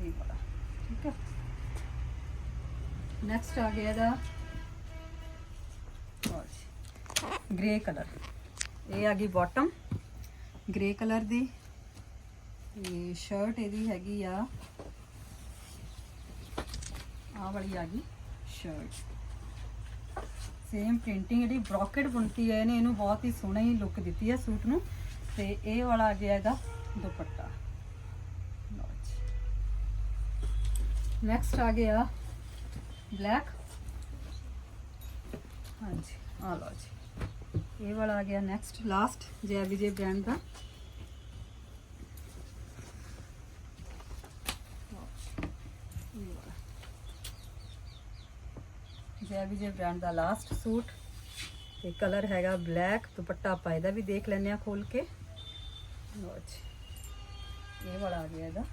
ਇਹ ਵਾਲਾ, ਠੀਕ ਹੈ ਨੈਕਸਟ ਆ ਗਿਆ ਇਹਦਾ। ਗ੍ਰੇ ਕਲਰ ਇਹ ਆ ਗਈ ਬਾਟਮ ਗ੍ਰੇ ਕਲਰ ਦੀ। ਤੇ ਸ਼ਰਟ ਇਹਦੀ ਹੈਗੀ ਆ। ਆ ਵਾਲੀ ਆ ਗਈ ਸ਼ਰਟ ਸੇਮ ਪ੍ਰਿੰਟਿੰਗ ਜਿਹੜੀ ਬ੍ਰੋਕਟ ਬੁਣਤੀ ਹੈ, ਇਹਨੇ ਇਹਨੂੰ ਬਹੁਤ ਹੀ ਸੋਹਣੀ ਲੁੱਕ ਦਿੱਤੀ ਹੈ ਸੂਟ ਨੂੰ। ਤੇ ਇਹ ਵਾਲਾ ਆ ਗਿਆ ਇਹਦਾ ਦੁਪੱਟਾ। ਨੈਕਸਟ ਆ ਗਿਆ ਬਲੈਕ ਹਾਂਜੀ ਆ ਲਓ ਜੀ ਇਹ ਵਾਲਾ ਆ ਗਿਆ ਨੈਕਸਟ ਲਾਸਟ ਜੈ ਵਿਜੇ ਬ੍ਰਾਂਡ ਦਾ ਇਹ ਵਾਲਾ। ਜੈ ਵਿਜੇ ਬ੍ਰਾਂਡ ਦਾ ਲਾਸਟ ਸੂਟ ਤੇ ਕਲਰ ਹੈਗਾ ਬਲੈਕ ਦੁਪੱਟਾ ਆਪਾਂ ਇਹਦਾ ਵੀ ਦੇਖ ਲੈਂਦੇ ਆ ਖੋਲ ਕੇ ਲਓ ਜੀ ਇਹ ਵਾਲਾ ਆ ਗਿਆ ਇਹਦਾ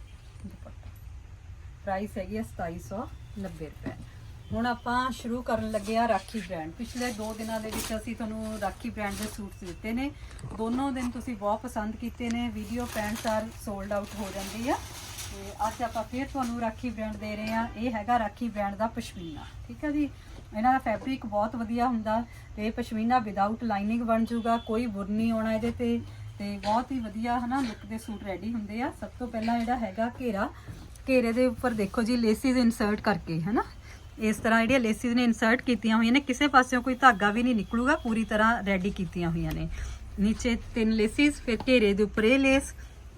ਦੁਪੱਟਾ ਪ੍ਰਾਈਸ ਹੈਗੀ ਹੈ 2790 ਰੁਪਏ ਹੁਣ ਆਪਾਂ ਸ਼ੁਰੂ ਕਰਨ ਲੱਗੇ ਆ ਰਾਖੀ ਬ੍ਰਾਂਡ ਪਿਛਲੇ 2 ਦਿਨਾਂ ਦੇ ਵਿੱਚ ਅਸੀਂ ਤੁਹਾਨੂੰ ਰਾਖੀ ਬ੍ਰਾਂਡ ਦੇ ਸੂਟਸ ਦਿੱਤੇ ਨੇ। ਦੋਨੋਂ ਦਿਨ ਤੁਸੀਂ ਬਹੁਤ ਪਸੰਦ ਕੀਤੇ ਨੇ। ਵੀਡੀਓ ਪੈਂਟ ਸਾਰ ਸੋਲਡ ਆਊਟ ਹੋ ਜਾਂਦੀ ਆ। ਤੇ ਅੱਜ ਆਪਾਂ ਫੇਰ ਤੁਹਾਨੂੰ ਰਾਖੀ ਬ੍ਰਾਂਡ ਦੇ ਰਹੇ ਹਾਂ। ਇਹ ਹੈਗਾ ਰਾਖੀ ਬ੍ਰਾਂਡ ਦਾ ਪਸ਼ਮੀਨਾ। ਠੀਕ ਹੈ ਜੀ? ਇਹਨਾਂ ਦਾ ਫੈਬਰਿਕ ਬਹੁਤ ਵਧੀਆ ਹੁੰਦਾ ਤੇ ਇਹ ਪਸ਼ਮੀਨਾ ਵਿਦਆਊਟ ਲਾਈਨਿੰਗ ਬਣ ਜਾਊਗਾ, ਕੋਈ ਬੁਰ ਨਹੀਂ ਆਉਣਾ ਇਹਦੇ ਤੇ। ਤੇ ਬਹੁਤ ਹੀ ਵਧੀਆ ਹਨਾ ਲੁੱਕ ਦੇ ਸੂਟ ਰੈਡੀ ਹੁੰਦੇ ਆ। ਸਭ ਤੋਂ ਪਹਿਲਾਂ ਜਿਹੜਾ ਹੈਗਾ ਘੇਰਾ। ਘੇਰੇ ਦੇ ਉੱਪਰ ਦੇਖੋ ਜੀ ਲੇਸਿਸ ਇਨਸਰਟ ਕਰਕੇ, ਹਨਾ? ਇਸ ਤਰ੍ਹਾਂ ਜਿਹੜੀਆਂ ਲੇਸਿਸ ਨੇ ਇਨਸਰਟ ਕੀਤੀਆਂ ਹੋਈਆਂ ਨੇ, ਕਿਸੇ ਪਾਸਿਓਂ ਕੋਈ ਧਾਗਾ ਵੀ ਨਹੀਂ ਨਿਕਲੂਗਾ, ਪੂਰੀ ਤਰ੍ਹਾਂ ਰੈਡੀ ਕੀਤੀਆਂ ਹੋਈਆਂ ਨੇ। ਨੀਚੇ ਤਿੰਨ ਲੇਸਿਸ ਫਿਰ ਘੇਰੇ ਦੇ ਉੱਪਰ ਇਹ ਲੇਸ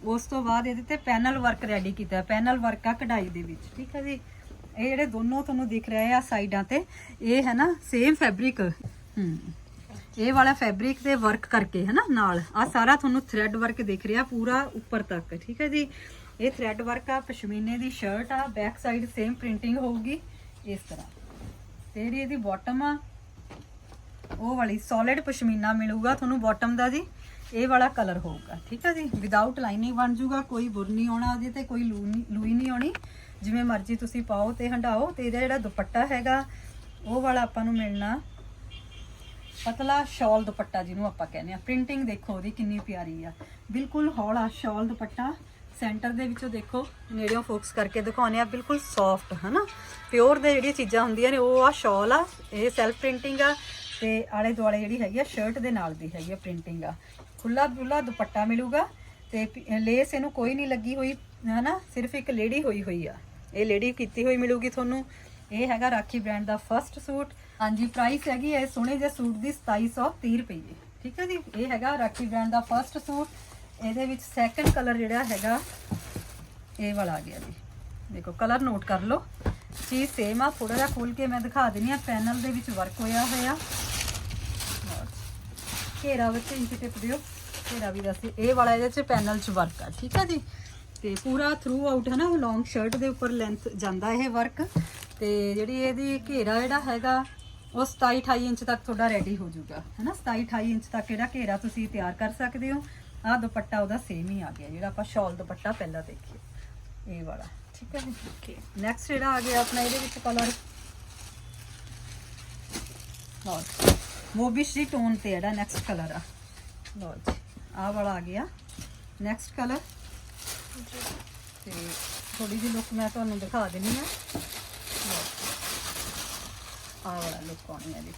ਉਸ ਤੋਂ ਬਾਅਦ ਇਹਦੇ ਤੇ ਪੈਨਲ ਵਰਕ ਰੈਡੀ ਕੀਤਾ ਪੈਨਲ ਵਰਕ ਆ ਕਢਾਈ ਦੇ ਵਿੱਚ, ਠੀਕ ਹੈ ਜੀ? ਇਹ ਜਿਹੜੇ ਦੋਨੋਂ ਤੁਹਾਨੂੰ ਦਿਖ ਰਹੇ ਆ ਸਾਈਡਾਂ ਤੇ, ਇਹ ਹੈ ਨਾ ਸੇਮ ਫੈਬਰਿਕ ਹੂੰ। ਇਹ ਵਾਲਾ ਫੈਬਰਿਕ ਦੇ ਵਰਕ ਕਰਕੇ, ਹੈ ਨਾ, ਨਾਲ। ਆ ਸਾਰਾ ਤੁਹਾਨੂੰ ਥ੍ਰੈਡ ਵਰਕ ਦਿਖ ਰਿਹਾ ਪੂਰਾ ਉੱਪਰ ਤੱਕ, ਠੀਕ ਹੈ ਜੀ? ਇਹ ਥ੍ਰੈਡ ਵਰਕ ਆ, ਪਸ਼ਮੀਨੇ ਦੀ ਸ਼ਰਟ ਆ ਬੈਕ ਸਾਈਡ ਸੇਮ ਪ੍ਰਿੰਟਿੰਗ ਹੋਊਗੀ। ਇਸ ਤਰ੍ਹਾਂ। ਤੇ ਜਿਹੜੀ ਇਹਦੀ ਬਾਟਮ ਆ, ਉਹ ਵਾਲੀ ਸੋਲਿਡ ਪਸ਼ਮੀਨਾ ਮਿਲੂਗਾ ਤੁਹਾਨੂੰ ਬਾਟਮ ਦਾ ਜੀ। ਇਹ ਵਾਲਾ ਕਲਰ ਹੋਊਗਾ, ਠੀਕ ਆ ਜੀ? ਵਿਦਆਊਟ ਲਾਈਨਿੰਗ ਬਣ ਜੂਗਾ, ਕੋਈ ਬੁਰ ਨਹੀਂ ਆਉਣਾ ਉਹਦੇ ਤੇ, ਕੋਈ ਲੂ ਲੂਈ ਨਹੀਂ ਆਉਣੀ। ਜਿਵੇਂ ਮਰਜ਼ੀ ਤੁਸੀਂ ਪਾਓ ਤੇ ਹੰਡਾਓ, ਤੇ ਇਹਦਾ ਜਿਹੜਾ ਦੁਪੱਟਾ ਹੈਗਾ, ਉਹ ਵਾਲਾ ਆਪਾਂ ਨੂੰ ਮਿਲਣਾ। ਪਤਲਾ ਸ਼ਾਲ ਦੁਪੱਟਾ ਜਿਹਨੂੰ ਆਪਾਂ ਕਹਿੰਦੇ ਆ। ਪ੍ਰਿੰਟਿੰਗ ਦੇਖੋ ਉਹਦੀ ਕਿੰਨੀ ਪਿਆਰੀ ਆ। ਬਿਲਕੁਲ ਹੌਲਾ ਸ਼ਾਲ ਦੁਪੱਟਾ। ਸੈਂਟਰ ਦੇ ਵਿੱਚੋਂ ਦੇਖੋ, ਨੇੜਿਓਂ ਫੋਕਸ ਕਰਕੇ ਦਿਖਾਉਨੇ ਆ ਬਿਲਕੁਲ ਸੌਫਟ ਹਨਾ? ਪਿਓਰ ਦੇ ਜਿਹੜੀਆਂ ਚੀਜ਼ਾਂ ਹੁੰਦੀਆਂ ਨੇ, ਉਹ ਆ ਸ਼ਾਲ ਆ, ਇਹ ਸੈਲਫ ਪ੍ਰਿੰਟਿੰਗ ਆ, ਤੇ ਆਲੇ ਦੁਆਲੇ ਜਿਹੜੀ ਹੈਗੀ ਆ ਸ਼ਰਟ ਦੇ ਨਾਲ ਦੀ ਹੈਗੀ ਆ ਪ੍ਰਿੰਟਿੰਗ ਆ। ਖੁੱਲਾ ਖੁੱਲਾ ਦੁਪੱਟਾ ਮਿਲੂਗਾ, ਤੇ ਲੇਸ ਇਹਨੂੰ ਕੋਈ ਨਹੀਂ ਲੱਗੀ ਹੋਈ, ਹਨਾ? ਸਿਰਫ ਇੱਕ ਲੇਡੀ ਹੋਈ ਹੋਈ ਆ। ਇਹ ਲੇਡੀ ਕੀਤੀ ਹੋਈ ਮਿਲੂਗੀ ਤੁਹਾਨੂੰ। ਇਹ ਹੈਗਾ ਰਾਖੀ ਬ੍ਰਾਂਡ ਦਾ ਫਰਸਟ ਸੂਟ। ਹਾਂਜੀ ਪ੍ਰਾਈਸ ਹੈਗੀ ਹੈ ਸੋਹਣੇ ਜਿਹੇ ਸੂਟ ਦੀ 2730 ਰੁਪਏ ਠੀਕ ਹੈ ਜੀ? ਇਹ ਹੈਗਾ ਰਾਖੀ ਬ੍ਰਾਂਡ ਦਾ ਫਰਸਟ ਸੂਟ। ਇਹਦੇ ਵਿੱਚ ਸੈਕੰਡ ਕਲਰ ਜਿਹੜਾ ਹੈਗਾ, ਇਹ ਵਾਲਾ ਆ ਗਿਆ ਜੀ। ਦੇਖੋ ਕਲਰ ਨੋਟ ਕਰ ਲਓ। ਚੀਜ਼ ਸੇਮ ਆ ਥੋੜਾ ਜਿਹਾ ਖੋਲ ਕੇ ਮੈਂ ਦਿਖਾ ਦਿੰਨੀ ਆ ਪੈਨਲ ਦੇ ਵਿੱਚ ਵਰਕ ਹੋਇਆ ਹੋਇਆ। ਘੇਰਾ ਵਿੱਚ ਇੰਚ ਟਿਪ ਦਿਓ। ਘੇਰਾ ਵੀ ਦੱਸ ਇਹ ਵਾਲਾ ਇਹਦੇ ਚ ਪੈਨਲ ਚ ਵਰਕ ਆ, ਠੀਕ ਆ ਜੀ? ਤੇ ਪੂਰਾ ਥਰੂ ਆਊਟ ਹੈ ਨਾ ਲੌਂਗ ਸ਼ਰਟ ਦੇ ਉੱਪਰ ਲੈਂਥ ਜਾਂਦਾ ਇਹ ਵਰਕ ਤੇ ਜਿਹੜੀ ਇਹਦੀ ਘੇਰਾ ਜਿਹੜਾ ਹੈਗਾ, ਉਹ 27 28 ਇੰਚ ਤੱਕ ਤੁਹਾਡਾ ਰੈਡੀ ਹੋ ਜਾਊਗਾ। ਹੈ ਨਾ 27 28 ਇੰਚ ਤੱਕ ਇਹਦਾ ਘੇਰਾ ਤੁਸੀਂ ਤਿਆਰ ਕਰ ਸਕਦੇ ਹੋ। ਆਹ ਦੁਪੱਟਾ ਉਹਦਾ ਸੇਮ ਹੀ ਆ ਗਿਆ ਜਿਹੜਾ ਆਪਾਂ ਸ਼ਾਲ ਦੁਪੱਟਾ ਪਹਿਲਾਂ ਦੇਖਿਆ। ਇਹ ਵਾਲਾ। ਠੀਕ ਹੈ ਜੀ ਓਕੇ ਨੈਕਸਟ ਜਿਹੜਾ ਆ ਗਿਆ ਆਪਣਾ ਇਹਦੇ ਵਿੱਚ ਕਲਰ ਲਓ ਮੋਬਿਸ਼ ਦੀ ਟੋਨ ਤੇ ਜਿਹੜਾ ਨੈਕਸਟ ਕਲਰ ਆ। ਲਓ ਜੀ। ਆਹ ਵਾਲਾ ਆ ਗਿਆ। ਨੈਕਸਟ ਕਲਰ ਤੇ ਥੋੜੀ ਜਿਹੀ ਲੁੱਕ ਮੈਂ ਤੁਹਾਨੂੰ ਦਿਖਾ ਦਿੰਨੀ ਆ ਆਹ ਵਾਲਾ ਲੁੱਕ ਆਉਣੀ ਹੈ ਜੀ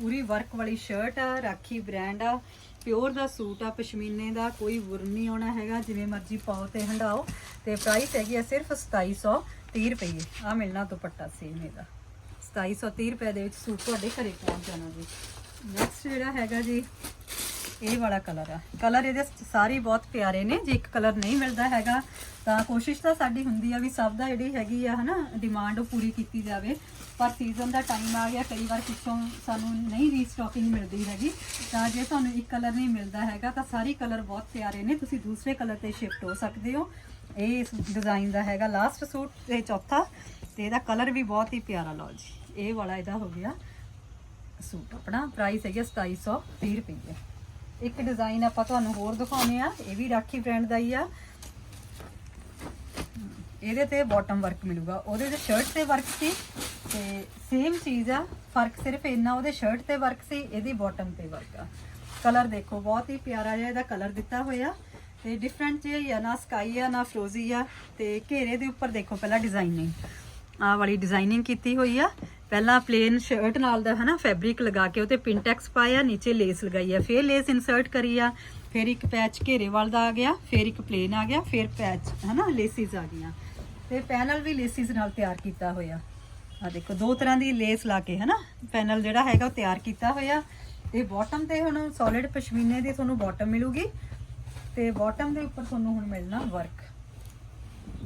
ਪੂਰੀ ਵਰਕ ਵਾਲੀ ਸ਼ਰਟ ਆ ਰਾਖੀ ਬ੍ਰਾਂਡ ਆ। ਪਿਓਰ ਦਾ ਸੂਟ ਆ, ਪਸ਼ਮੀਨੇ ਦਾ, ਕੋਈ ਬੁਰ ਨਹੀਂ ਆਉਣਾ ਹੈਗਾ, ਜਿਵੇਂ ਮਰਜ਼ੀ ਪਾਓ ਤੇ ਹੰਡਾਓ। ਤੇ ਪ੍ਰਾਈਸ ਹੈਗੀ ਆ ਸਿਰਫ 2730 ਰੁਪਏ। ਆ ਮਿਲਣਾ ਦੁਪੱਟਾ ਸੇਮ ਇਹਦਾ 2730 ਰੁਪਏ ਦੇ ਵਿੱਚ ਸੂਟ ਤੁਹਾਡੇ ਘਰੇ ਪਹੁੰਚ ਜਾਣਾ ਜੀ ਨੈਕਸਟ ਜਿਹੜਾ ਹੈਗਾ ਜੀ ਇਹ ਵਾਲਾ ਕਲਰ ਆ। ਕਲਰ ਇਹਦੇ ਸਾਰੇ ਬਹੁਤ ਪਿਆਰੇ ਨੇ। ਜੇ ਇੱਕ ਕਲਰ ਨਹੀਂ ਮਿਲਦਾ ਹੈਗਾ, ਤਾਂ ਕੋਸ਼ਿਸ਼ ਤਾਂ ਸਾਡੀ ਹੁੰਦੀ ਆ ਵੀ ਸਭ ਦਾ ਜਿਹੜੀ ਹੈਗੀ ਆ ਹਨਾ ਡਿਮਾਂਡ ਉਹ ਪੂਰੀ ਕੀਤੀ ਜਾਵੇ। ਪਰ ਸੀਜ਼ਨ ਦਾ ਟਾਈਮ ਆ ਗਿਆ, ਕਈ ਵਾਰ ਪਿੱਛੋਂ ਸਾਨੂੰ ਨਹੀਂ ਰੀਸਟਾਕਿੰਗ ਮਿਲਦੀ ਹੈਗੀ। ਤਾਂ ਜੇ ਤੁਹਾਨੂੰ ਇੱਕ ਕਲਰ ਨਹੀਂ ਮਿਲਦਾ ਹੈਗਾ, ਤਾਂ ਸਾਰੇ ਕਲਰ ਬਹੁਤ ਪਿਆਰੇ ਨੇ। ਤੁਸੀਂ ਦੂਸਰੇ ਕਲਰ ਤੇ ਸ਼ਿਫਟ ਹੋ ਸਕਦੇ ਹੋ। ਇਹ ਇਸ ਡਿਜ਼ਾਈਨ ਦਾ ਹੈਗਾ ਲਾਸਟ ਸੂਟ ਤੇ ਚੌਥਾ। ਤੇ ਇਹਦਾ ਕਲਰ ਵੀ ਬਹੁਤ ਹੀ ਪਿਆਰਾ, ਲਓ ਜੀ। ਇਹ ਵਾਲਾ ਇਹਦਾ ਹੋ ਗਿਆ ਸੂਟ। ਆਪਣਾ ਪ੍ਰਾਈਸ ਹੈਗਾ 2730 ਰੁਪਏ ਇੱਕ ਡਿਜ਼ਾਈਨ ਆਪਾਂ ਤੁਹਾਨੂੰ ਹੋਰ ਦਿਖਾਉਨੇ ਆ, ਇਹ ਵੀ ਰਾਖੀ ਬ੍ਰਾਂਡ ਦਾ ਹੀ ਆ। ਇਹਦੇ ਤੇ ਬਾਟਮ ਵਰਕ ਮਿਲੂਗਾ। ਉਹਦੇ ਤੇ ਸ਼ਰਟ ਤੇ ਵਰਕ ਸੀ ਤੇ ਸੇਮ ਚੀਜ਼ ਆ, ਫ਼ਰਕ ਸਿਰਫ ਇੰਨਾ ਉਹਦੇ ਸ਼ਰਟ ਤੇ ਵਰਕ ਸੀ, ਇਹਦੀ ਬਾਟਮ ਤੇ ਵਰਕ ਆ। ਕਲਰ ਦੇਖੋ, ਬਹੁਤ ਹੀ ਪਿਆਰਾ ਜਿਹਾ ਇਹਦਾ ਕਲਰ ਦਿੱਤਾ ਹੋਇਆ। ਤੇ ਡਿਫਰੈਂਟ ਜਿਹਾ ਹੀ ਆ, ਨਾ ਸਕਾਈ ਆ, ਨਾ ਫਰੋਜ਼ੀ ਆ, ਤੇ ਘੇਰੇ ਦੇ ਉੱਪਰ ਦੇਖੋ, ਪਹਿਲਾਂ ਡਿਜ਼ਾਈਨਿੰਗ ਆ ਵਾਲੀ ਡਿਜ਼ਾਈਨਿੰਗ ਕੀਤੀ ਹੋਈ ਆ। ਪਹਿਲਾਂ ਪਲੇਨ ਸ਼ਰਟ ਨਾਲ ਦਾ ਹਨਾ ਫੈਬਰਿਕ ਲਗਾ ਕੇ ਉਤੇ ਪਿੰਟੈਕਸ ਪਾਇਆ, ਨੀਚੇ ਲੇਸ ਲਗਾਈ ਆ, ਫਿਰ ਲੇਸ ਇਨਸਰਟ ਕਰੀ ਆ, ਫਿਰ ਇੱਕ ਪੈਚ ਘੇਰੇ ਵਾਲ ਦਾ ਆ ਗਿਆ, ਫਿਰ ਇੱਕ ਪਲੇਨ ਆ ਗਿਆ, ਫਿਰ ਪੈਚ ਹਨਾ ਲੇਸਿਸ ਆ ਗਈਆਂ। ਤੇ ਪੈਨਲ ਵੀ ਲੇਸਿਸ ਨਾਲ ਤਿਆਰ ਕੀਤਾ ਹੋਇਆ। ਆ ਦੇਖੋ, ਦੋ ਤਰ੍ਹਾਂ ਦੀ ਲੇਸ ਲਾ ਕੇ ਹਨਾ ਪੈਨਲ ਜਿਹੜਾ ਹੈਗਾ ਉਹ ਤਿਆਰ ਕੀਤਾ ਹੋਇਆ। ਤੇ ਬਾਟਮ ਤੇ ਹੁਣ ਸੋਲਿਡ ਪਸ਼ਮੀਨੇ ਦੀ ਤੁਹਾਨੂੰ ਬਾਟਮ ਮਿਲੂਗੀ ਤੇ ਬਾਟਮ ਦੇ ਉੱਪਰ ਤੁਹਾਨੂੰ ਹੁਣ ਮਿਲਣਾ ਵਰਕ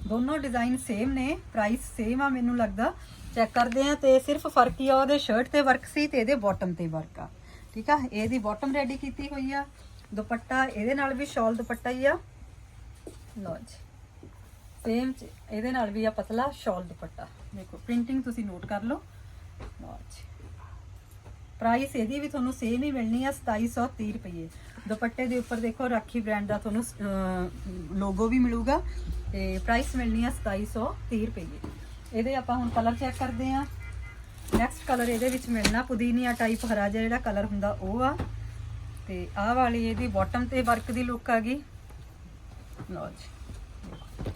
ਦੋਨੋਂ ਡਿਜ਼ਾਈਨ ਸੇਮ ਨੇ ਪ੍ਰਾਈਸ ਸੇਮ ਆ ਮੈਨੂੰ ਲੱਗਦਾ। ਚੈੱਕ ਕਰਦੇ ਆ ਤੇ ਸਿਰਫ ਫ਼ਰਕ ਹੀ ਆ, ਉਹਦੇ ਸ਼ਰਟ ਤੇ ਵਰਕ ਸੀ ਤੇ ਇਹਦੇ ਬਾਟਮ ਤੇ ਵਰਕ ਆ। ਠੀਕ ਆ? ਇਹਦੀ ਬਾਟਮ ਰੈਡੀ ਕੀਤੀ ਹੋਈ ਆ। ਦੁਪੱਟਾ, ਇਹਦੇ ਨਾਲ ਵੀ ਸ਼ਾਲ ਦੁਪੱਟਾ ਹੀ ਆ। ਲਓ ਜੀ। ਸੇਮ ਇਹਦੇ ਨਾਲ ਵੀ ਆ ਪਤਲਾ ਸ਼ਾਲ ਦੁਪੱਟਾ। ਦੇਖੋ ਪ੍ਰਿੰਟਿੰਗ ਤੁਸੀਂ ਨੋਟ ਕਰ ਲਓ। ਲਓ ਜੀ। ਪ੍ਰਾਈਸ ਇਹਦੀ ਵੀ ਤੁਹਾਨੂੰ ਸੇਮ ਹੀ ਮਿਲਣੀ ਆ 2730 ਰੁਪਏ ਦੁਪੱਟੇ ਦੇ ਉੱਪਰ ਦੇਖੋ, ਰਾਖੀ ਬ੍ਰਾਂਡ ਦਾ ਤੁਹਾਨੂੰ ਲੋਗੋ ਵੀ ਮਿਲੂਗਾ ਤੇ ਪ੍ਰਾਈਸ ਮਿਲਣੀ ਆ 2730 ਰੁਪਏ ਇਹਦੇ ਆਪਾਂ ਹੁਣ ਕਲਰ ਚੈੱਕ ਕਰਦੇ ਆ ਨੈਕਸਟ ਕਲਰ ਇਹਦੇ ਵਿੱਚ ਮਿਲਣਾ ਪੁਦੀਨੀਆ ਟਾਈਪ ਹਰਾ ਜਿਹਾ ਜਿਹੜਾ ਕਲਰ ਹੁੰਦਾ ਉਹ ਆ। ਤੇ ਆਹ ਵਾਲੀ ਇਹਦੀ ਬਾਟਮ ਤੇ ਵਰਕ ਦੀ ਲੁੱਕ ਆ ਗਈ। ਲਓ ਜੀ।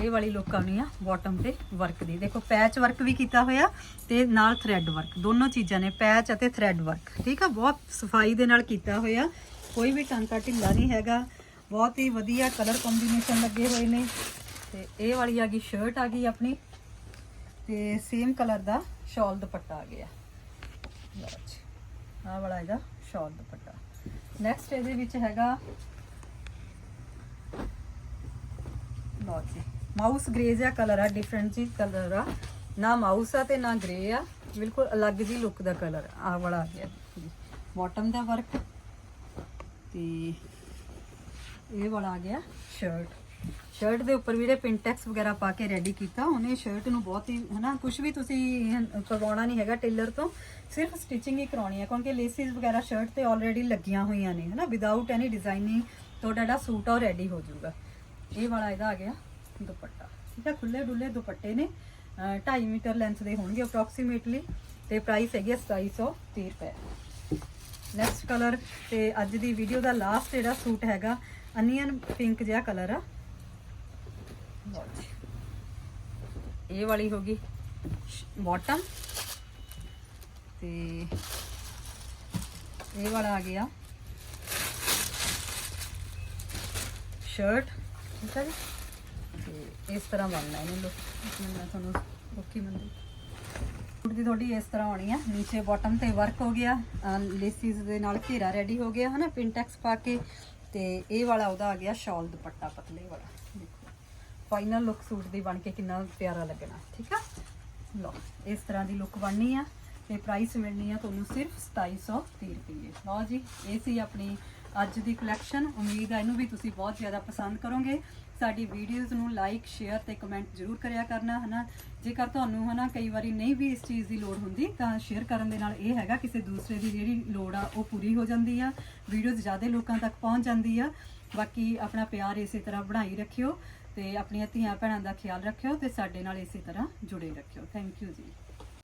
ਇਹ ਵਾਲੀ ਲੁੱਕ ਆਉਣੀ ਆ ਬਾਟਮ ਤੇ ਵਰਕ ਦੀ। ਦੇਖੋ ਪੈਚ ਵਰਕ ਵੀ ਕੀਤਾ ਹੋਇਆ ਤੇ ਨਾਲ ਥ੍ਰੈਡ ਵਰਕ ਦੋਨੋਂ ਚੀਜ਼ਾਂ ਨੇ ਪੈਚ ਅਤੇ ਥ੍ਰੈਡ ਵਰਕ ਠੀਕ ਆ? ਬਹੁਤ ਸਫ਼ਾਈ ਦੇ ਨਾਲ ਕੀਤਾ ਹੋਇਆ। ਕੋਈ ਵੀ ਟਾਂਕਾ ਢਿੱਲਾ ਨਹੀਂ ਹੈਗਾ। ਬਹੁਤ ਹੀ ਵਧੀਆ ਕਲਰ ਕੰਬੀਨੇਸ਼ਨ ਲੱਗੇ ਹੋਏ ਨੇ। ਤੇ ਇਹ ਵਾਲੀ ਆ ਗਈ ਸ਼ਰਟ ਆ ਗਈ ਆਪਣੀ। ਤੇ ਸੇਮ ਕਲਰ ਦਾ ਸ਼ਾਲ ਦੁਪੱਟਾ ਆ ਗਿਆ। ਲਓ ਜੀ, ਆਹ ਵਾਲਾ ਇਹਦਾ ਸ਼ਾਲ ਦੁਪੱਟਾ। ਨੈਕਸਟ ਇਹਦੇ ਵਿੱਚ ਹੈਗਾ, ਲਓ ਜੀ ਮਾਊਸ ਗ੍ਰੇ ਜਿਹਾ ਕਲਰ ਆ ਡਿਫਰੈਂਟ ਜੀ ਕਲਰ ਆ। ਨਾ ਮਾਊਸ ਆ ਤੇ ਨਾ ਗ੍ਰੇ ਆ, ਬਿਲਕੁਲ ਅਲੱਗ ਜੀ ਲੁੱਕ ਦਾ ਕਲਰ ਆਹ ਵਾਲਾ ਆ ਗਿਆ। ਬਾਟਮ ਦਾ ਵਰਕ ਤੇ ਇਹ ਵਾਲਾ ਆ ਗਿਆ ਸ਼ਰਟ ਸ਼ਰਟ ਦੇ ਉੱਪਰ ਵੀਰੇ ਪਿੰਟੈਕਸ ਵਗੈਰਾ ਪਾ ਕੇ ਰੈਡੀ ਕੀਤਾ, ਉਹਨੇ ਸ਼ਰਟ ਨੂੰ ਬਹੁਤ ਹੀ, ਹਨਾ ਕੁਝ ਵੀ ਤੁਸੀਂ ਕਰਵਾਉਣਾ ਨਹੀਂ ਹੈਗਾ ਟੇਲਰ ਤੋਂ, ਸਿਰਫ ਸਟਿਚਿੰਗ ਹੀ ਕਰਾਉਣੀ ਹੈ, ਕਿਉਂਕਿ ਲੇਸਿਸ ਵਗੈਰਾ ਸ਼ਰਟ ਤੇ ਆਲਰੇਡੀ ਲੱਗੀਆਂ ਹੋਈਆਂ ਨੇ, ਹਨਾ ਵਿਦਆਊਟ ਐਨੀ ਡਿਜ਼ਾਈਨਿੰਗ ਤੁਹਾਡਾ ਜਿਹੜਾ ਸੂਟ ਆ ਉਹ ਰੈਡੀ ਹੋ ਜਾਊਗਾ। ਇਹ ਵਾਲਾ ਇਹਦਾ ਆ ਗਿਆ ਦੁਪੱਟਾ। ਠੀਕ ਹੈ ਖੁੱਲੇ ਡੁੱਲੇ ਦੁਪੱਟੇ ਨੇ 2.5 ਮੀਟਰ ਲੈਂਥ ਦੇ ਹੋਣਗੇ ਅਪਰੋਕਸੀਮੇਟਲੀ ਤੇ ਪ੍ਰਾਈਸ ਹੈਗੀ ਹੈ 2730 ਰੁਪਏ। ਨੈਕਸਟ ਕਲਰ ਤੇ ਅੱਜ ਦੀ ਵੀਡੀਓ ਦਾ ਲਾਸਟ ਜਿਹੜਾ ਸੂਟ ਹੈਗਾ ਅਨੀਅਨ ਪਿੰਕ ਜਿਹਾ ਕਲਰ ਆ। ਇਹ ਵਾਲੀ ਹੋ ਗਈ ਬਾਟਮ। ਤੇ ਇਹ ਵਾਲਾ ਆ ਗਿਆ ਸ਼ਰਟ। ਠੀਕ ਹੈ ਜੀ? ਤੇ ਇਸ ਤਰ੍ਹਾਂ ਬਣਨਾ ਇਹਨੂੰ ਲੁੱਕ। ਮੈਂ ਤੁਹਾਨੂੰ ਲੁੱਕੀ ਮੰਦੀ ਸੂਟ ਦੀ ਤੁਹਾਡੀ ਇਸ ਤਰ੍ਹਾਂ ਆਉਣੀ ਆ। ਨੀਚੇ ਬਾਟਮ ਤੇ ਵਰਕ ਹੋ ਗਿਆ। ਲੇਸਿਸ ਦੇ ਨਾਲ ਘੇਰਾ ਰੈਡੀ ਹੋ ਗਿਆ, ਹਨਾ? ਪਿੰਟੈਕਸ ਪਾ ਕੇ। ਤੇ ਇਹ ਵਾਲਾ ਉਹਦਾ ਆ ਗਿਆ ਸ਼ਾਲ ਦੁਪੱਟਾ ਪਤਲੇ ਵਾਲਾ। ਫਾਈਨਲ ਲੁੱਕ ਸੂਟ ਦੀ ਬਣ ਕੇ ਕਿੰਨਾ ਪਿਆਰਾ ਲੱਗਣਾ, ਠੀਕ ਆ? ਲਓ, ਇਸ ਤਰ੍ਹਾਂ ਦੀ ਲੁੱਕ ਬਣਨੀ ਆ ਤੇ ਪ੍ਰਾਈਸ ਮਿਲਣੀ ਆ ਤੁਹਾਨੂੰ ਸਿਰਫ 2730 ਰੁਪਏ ਲਓ ਜੀ, ਇਹ ਸੀ ਆਪਣੀ ਅੱਜ ਦੀ ਕਲੈਕਸ਼ਨ ਉਮੀਦ ਹੈ ਇਹਨੂੰ ਵੀ ਤੁਸੀਂ ਬਹੁਤ ਜ਼ਿਆਦਾ ਪਸੰਦ ਕਰੋਗੇ। ਸਾਡੀ ਵੀਡੀਓਜ਼ ਨੂੰ ਲਾਈਕ ਸ਼ੇਅਰ ਤੇ ਕਮੈਂਟ ਜ਼ਰੂਰ ਕਰਿਆ ਕਰਨਾ, ਹਨਾ? ਜੇਕਰ ਤੁਹਾਨੂੰ, ਹਨਾ, ਕਈ ਵਾਰੀ ਨਹੀਂ ਵੀ ਇਸ ਚੀਜ਼ ਦੀ ਲੋੜ ਹੁੰਦੀ, ਤਾਂ ਸ਼ੇਅਰ ਕਰਨ ਦੇ ਨਾਲ ਇਹ ਹੈਗਾ, ਕਿਸੇ ਦੂਸਰੇ ਦੀ ਜਿਹੜੀ ਲੋੜ ਆ, ਉਹ ਪੂਰੀ ਹੋ ਜਾਂਦੀ ਆ। ਵੀਡੀਓਜ਼ ਜ਼ਿਆਦਾ ਲੋਕਾਂ ਤੱਕ ਪਹੁੰਚ ਜਾਂਦੀ ਆ। ਬਾਕੀ ਆਪਣਾ ਪਿਆਰ ਇਸੇ ਤਰ੍ਹਾਂ ਬਣਾਈ ਰੱਖਿਓ। ਤੇ ਆਪਣੀਆਂ ਧੀਆਂ ਭੈਣਾਂ ਦਾ ਖਿਆਲ ਰੱਖਿਓ ਤੇ ਸਾਡੇ ਨਾਲ ਇਸੇ ਤਰ੍ਹਾਂ ਜੁੜੇ ਰੱਖਿਓ। ਥੈਂਕ ਯੂ ਜੀ।